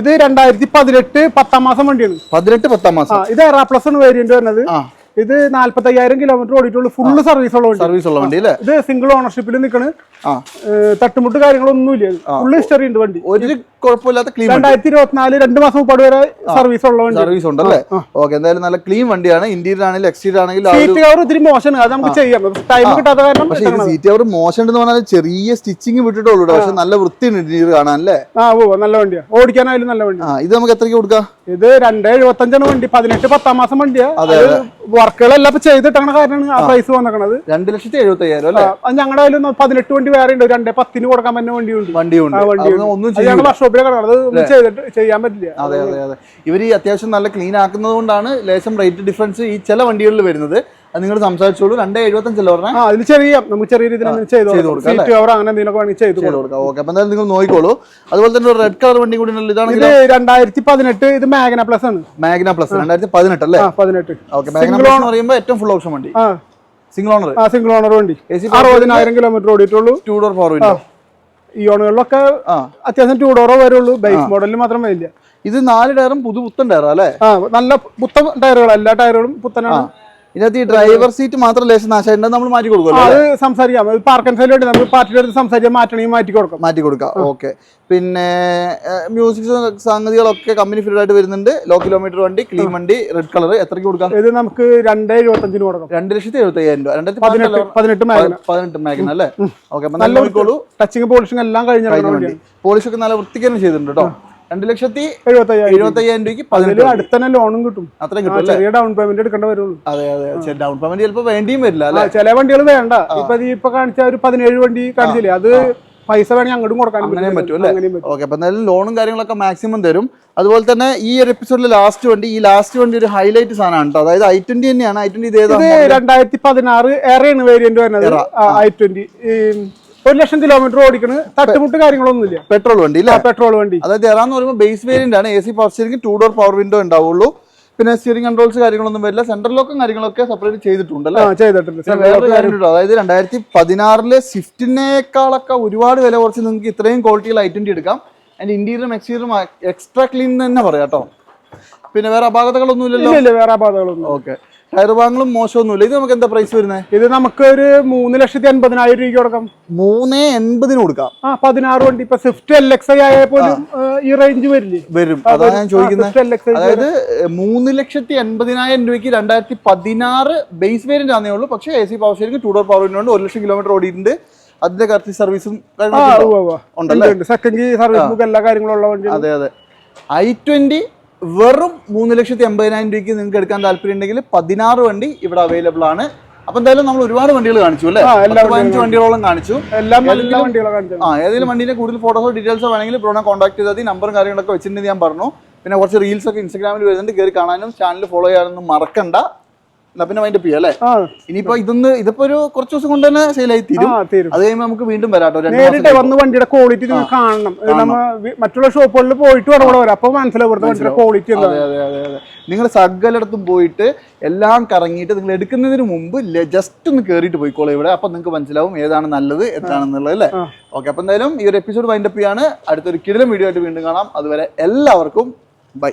ഇത് രണ്ടായിരത്തി പതിനെട്ട് പത്താം മാസം വണ്ടിയാണ്. പതിനെട്ട് പത്താം മാസം. ഇത് എറാ പ്ലസ് ആണ് വേരിയന്റ് വരുന്നത്. ഇത് നാല്പത്തി അയ്യായിരം കിലോമീറ്റർ ഓടിയിട്ടുള്ളൂ. ഫുൾ സർവീസ് ഉള്ള വണ്ടി. സർവീസ് ഉള്ള വണ്ടി അല്ലേ? ഇത് സിംഗിൾ ഓണർഷിപ്പിൽ നിൽക്കണ് തട്ടുമുട്ട് കാര്യങ്ങളൊന്നും ഫുള്ള് ഹിസ്റ്ററി ഉണ്ട് വണ്ടി. ഒരു കുഴപ്പമില്ലാത്ത ക്ലീൻ രണ്ടായിരത്തി ഇരുപത്തിനാല് രണ്ട് മാസം മുപ്പാട് വരെ സർവീസ് ഉള്ള വണ്ടി. സർവീസ് ഉണ്ടല്ലേ ഓക്കെ എന്തായാലും നല്ല ക്ലീൻ വണ്ടിയാണ്. ഇന്റീരിയർ ആണെങ്കിലും എക്സ്റ്റീരിയർ ആണെങ്കിലും സീറ്റ് കവർ ഒത്തിരി മോശമാണ്. അത് നമുക്ക് ചെയ്യാം. ടൈം കിട്ടാത്ത കാരണം പക്ഷേ സീറ്റ് കവർ മോശം എന്ന് പറഞ്ഞാൽ ചെറിയ സ്റ്റിച്ചിങ് വിട്ടിട്ടുള്ളൂ പക്ഷെ നല്ല വൃത്തിയുണ്ട് ഇന്റീരിയർ കാണാൻ അല്ലേ? ആ ഓ നല്ല വണ്ടിയാണ് ഓടിക്കാനായാലും നല്ല വണ്ടി ഇത് നമുക്ക് എത്രയ്ക്ക് കൊടുക്കാം? ഇത് രണ്ടേ എഴുപത്തഞ്ചാണ് വണ്ടി. പതിനെട്ട് പത്താം മാസം വണ്ടിയാ. വർക്കുകളെല്ലാം ഇപ്പൊ ചെയ്തിട്ടാണ് കാരണം ആ പ്രൈസ് വന്നിരിക്കുന്നത് രണ്ട് ലക്ഷത്തി എഴുപത്തി അയ്യായിരം അല്ലേ ഞങ്ങളുടെ കയ്യിൽ പതിനെട്ട് വണ്ടി വേറെ ഉണ്ട് രണ്ടേ പത്തിന് കൊടുക്കാൻ പറ്റുന്ന വണ്ടി ഉണ്ട് വണ്ടി ഉണ്ട് കിടക്കണം ഒന്നും ചെയ്തിട്ട് ചെയ്യാൻ പറ്റില്ല. അതെ അതെ അതെ. ഇവർ ഈ അത്യാവശ്യം നല്ല ക്ലീൻ ആക്കുന്നത് കൊണ്ടാണ് ലേശം റേറ്റ് ഡിഫറൻസ് ഈ ചില വണ്ടികളിൽ വരുന്നത്. അത് നിങ്ങൾ സംസാരിച്ചോളൂ. രണ്ടേ എഴുപത്തഞ്ചല്ലേ പറഞ്ഞാൽ ആ അതിൽ ചെറിയ നമുക്ക് ചെറിയ രീതിയിൽ ചെയ്ത് കൊടുക്കാം. സീറ്റ് കവർ അങ്ങനെ എന്തെങ്കിലും വേണമെങ്കിൽ ചെയ്ത് കൊടുക്കാം. കൊടുക്കാം. ഓക്കെ അപ്പൊ എന്തായാലും നിങ്ങൾ നോക്കിക്കോളൂ. അതുപോലെ തന്നെ റെഡ് കളർ വണ്ടി കൂടി ഉണ്ടല്ലോ ഇതാണെങ്കിൽ ഇത് രണ്ടായിരത്തി പതിനെട്ട് ഇത് മാഗ്ന പ്ലസ് ആണ്. മാഗ്ന പ്ലസ് രണ്ടായിരത്തി പതിനെട്ട് അല്ലേ? പതിനെട്ട്. ഓക്കെ മാഗ്ന പ്ലസ് എന്ന് പറയുമ്പോൾ ഏറ്റവും ഫുൾ ഓപ്ഷൻ വണ്ടി. സിംഗിൾ ഓണർ ആ സിംഗിൾ ഓണർ വണ്ടി. അറുപതിനായിരം കിലോമീറ്റർ ഓടിയിട്ടുള്ളൂ. ടൂ ഡോർ ഫോർ വിൻഡോ ഈ ഓണുകളിലൊക്കെ അത്യാവശ്യം ടൂ ഡോറോ വരുള്ളൂ. ബൈക്ക് മോഡലിൽ മാത്രം വരില്ല. ഇത് നാല് ടയറും പുതു പുത്തൻ ടയറാ അല്ലേ? നല്ല പുത്തൻ ടയറുകൾ എല്ലാ ടയറുകളും പുത്തനാണ്. ഇതിനകത്ത് ഈ ഡ്രൈവർ സീറ്റ് മാത്രം ലേശം നാശമായിട്ട് നമ്മൾ മാറ്റി ആ, കൊടുക്കുമല്ലോ അത് സംസാരിക്കാം. പാർക്ക് ആൻഡ് വേണ്ടി നമുക്ക് പാർട്ടിയുടെ അടുത്ത് സംസാരിക്കാൻ മാറ്റണമെങ്കിൽ മാറ്റി കൊടുക്കാം. മാറ്റി കൊടുക്കാം. ഓക്കെ. പിന്നെ മ്യൂസിക് സംഗതികളൊക്കെ കമ്പനി ഫിറ്റ് ആയിട്ട് വരുന്നുണ്ട്. ലോ കിലോമീറ്റർ വണ്ടി ക്ലീൻ വണ്ടി റെഡ് കളർ എത്രയ്ക്ക് കൊടുക്കാം? ഇത് നമുക്ക് രണ്ട് എഴുപത്തഞ്ചിന് കൊടുക്കാം. രണ്ട് ലക്ഷത്തി എഴുപത്തി അയ്യായിരം രൂപ. രണ്ടായിരത്തി പതിനെട്ട് പതിനെട്ട് മേഖല മാഗ്ന. അല്ലേ? ഓക്കെ ടച്ചിങ് പോളിഷിങ് എല്ലാം കഴിഞ്ഞ പോളിഷ് ഒക്കെ നല്ല വൃത്തിക്ക് ചെയ്തിട്ടുണ്ട് കേട്ടോ. രണ്ട് ലക്ഷത്തി എഴുപത്തയ്യായിരം രൂപയ്ക്ക് പതിനെട്ട് അടുത്ത് തന്നെ ലോണും കിട്ടും. അത്രയും കിട്ടും ചെറിയ ഡൗൺ പേയ്മെന്റ് എടുക്കേണ്ട വരുള്ളൂ. അതെ അതെ. ഡൗൺ പേയ്മെന്റ് ചിലപ്പോൾ വേണ്ടിയും വരില്ല അല്ലെ? ചില വണ്ടികൾ വേണ്ട. ഇപ്പൊ ഇപ്പൊ കാണിച്ച ഒരു പതിനേഴ് വണ്ടി കാണിച്ചില്ലേ? അത് പൈസ വേണമെങ്കിൽ അങ്ങോട്ടും കൊടുക്കാൻ അങ്ങനെയും പറ്റും. അല്ലേ ഓക്കെ അപ്പൊ എന്തായാലും ലോണും കാര്യങ്ങളൊക്കെ മാക്സിമം തരും. അതുപോലെ തന്നെ ഈ ഒരു എപ്പിസോഡിലെ ലാസ്റ്റ് വണ്ടി ഈ ലാസ്റ്റ് വണ്ടി ഒരു ഹൈലൈറ്റ് സാധനമാണ് കേട്ടോ അതായത് ഐ ട്വന്റി തന്നെയാണ്. ഐ ട്വന്റി ഇത് രണ്ടായിരത്തി പതിനാറ് ഏറെയാണ് വേരിയന്റ് വരുന്നത്. ഐ ട്വന്റി ഒരു ലക്ഷം കിലോമീറ്റർ ഓടിക്കണ്. തട്ടുമുട്ട് കാര്യങ്ങളൊന്നുമില്ല. പെട്രോൾ വണ്ടി ഇല്ല പെട്രോൾ വണ്ടി. അതായത് എറാന്ന് പറയുമ്പോൾ ബേസ് വേരിയന്റ് ആണ്. A C power steering two door power window ഉണ്ടാവുള്ളൂ. പിന്നെ സ്റ്റിയറിംഗ് കൺട്രോൾസ് കാര്യങ്ങളൊന്നും വരില്ല. സെൻട്രൽ ലോക്കും കാര്യങ്ങളൊക്കെ സെപ്പറേറ്റ് ചെയ്തിട്ടുണ്ട് അതായത് രണ്ടായിരത്തി പതിനാറിലെ സ്വിഫ്റ്റിനേക്കാളൊക്കെ ഒരുപാട് വില കുറച്ച് നിങ്ങൾക്ക് ഇത്രയും ക്വാളിറ്റിയിൽ ഐ ട്വന്റി എടുക്കാം. അതിന്റെ ഇന്റീരിയറും എക്സ്റ്റീരിയറും എക്സ്ട്രാ ക്ലീൻ തന്നെ പറയാം കേട്ടോ. പിന്നെ വേറെ അപാകതകളൊന്നും ഇല്ലല്ലോ ഇല്ല ഇല്ല വേറെ അപാകതകളൊന്നും ഓക്കെ ടയർ ഭാഗങ്ങളും മോശമൊന്നുമില്ല. ഇത് നമുക്ക് എന്താ പ്രൈസ് വരുന്നത് ഇത് നമുക്ക് ഒരു മൂന്ന് ലക്ഷത്തി അൻപതിനായിരം രൂപയ്ക്ക് കൊടുക്കാം. മൂന്ന് എൺപതിന് കൊടുക്കാം. ആ പതിനാറ് വണ്ടി ഇപ്പൊ സ്വിഫ്റ്റ് എൽ എക്സ് ഐ പോലും ഈ റേഞ്ച് വരില്ലേ? വരും. അതാണ് ഞാൻ ചോദിക്കുന്നത് അതായത് മൂന്ന് ലക്ഷത്തി എൺപതിനായിരം രൂപയ്ക്ക് രണ്ടായിരത്തി പതിനാറ് ബേസ് വേരിയന്റ് ആണേ ഉള്ളൂ. പക്ഷേ A C power steering two door power window ഒരു ലക്ഷം കിലോമീറ്റർ ഓടിയിട്ടുണ്ട്. അതിന്റെ കറക്റ്റ് സർവീസും സെക്കൻഡ് സർവീസ് എല്ലാ കാര്യങ്ങളും ഉള്ള വണ്ടി അതെ അതെ. ഐ ട്വന്റി വെറും മൂന്ന് ലക്ഷത്തി എൺപതിനായിരം രൂപയ്ക്ക് നിങ്ങൾക്ക് എടുക്കാൻ താല്പര്യം ഉണ്ടെങ്കിൽ പതിനാറ് വണ്ടി ഇവിടെ അവൈലബിൾ ആണ്. അപ്പൊ എന്തായാലും നമ്മൾ ഒരുപാട് വണ്ടികൾ കാണിച്ചു അല്ലേ? പതിനഞ്ച് വണ്ടികളോളം കാണിച്ചു. ആ ഏതെങ്കിലും വണ്ടിയിലെ കൂടുതൽ ഫോട്ടോസോ ഡീറ്റെയിൽസോ വേണമെങ്കിൽ ബ്രോണെ കോൺടാക്ട് ചെയ്താൽ മതി. നമ്പറും കാര്യങ്ങളൊക്കെ വെച്ചിട്ടുണ്ടെങ്കിൽ ഞാൻ പറഞ്ഞു. പിന്നെ കുറച്ച് റീൽസ് ഒക്കെ ഇൻസ്റ്റാഗ്രാമിൽ വരുന്നുണ്ട്. കയറി കാണാനും ചാനൽ ഫോളോ ചെയ്യാനൊന്നും മറക്കണ്ട. എന്നാ പിന്നെ മൈൻഡ് ചെയ്യാം അല്ലേ ഇനിയിപ്പോ ഇതൊന്ന് ഇതിപ്പോ ഒരു കുറച്ച് ദിവസം കൊണ്ട് തന്നെ സെയിലായി തീരും. അത് കഴിയുമ്പോൾ നമുക്ക് വീണ്ടും വരാട്ടോ നേരിട്ട് വന്ന് വണ്ടിയുടെ ക്വാളിറ്റി നിങ്ങൾ കാണണം. നമ്മ മറ്റുള്ള ഷോപ്പുകളിൽ പോയിട്ട് വേണം വരാം അപ്പൊ മനസ്സിലാവും വണ്ടിയുടെ ക്വാളിറ്റി നിങ്ങൾ സകലയിടത്തും പോയിട്ട് എല്ലാം കറങ്ങിയിട്ട് നിങ്ങൾ എടുക്കുന്നതിന് മുമ്പ് ജസ്റ്റ് ഒന്ന് കയറിയിട്ട് പോയിക്കോളൂ ഇവിടെ. അപ്പൊ നിങ്ങൾക്ക് മനസ്സിലാവും ഏതാണ് നല്ലത് എന്താണെന്നുള്ളത് അല്ലേ. ഓക്കെ അപ്പൊ എന്തായാലും ഈ ഒരു എപ്പിസോഡ് വൈൻഡപ്പ് ചെയ്യാണ്. അടുത്തൊരു കിടിലം വീഡിയോ ആയിട്ട് വീണ്ടും കാണാം. അതുവരെ എല്ലാവർക്കും ബൈ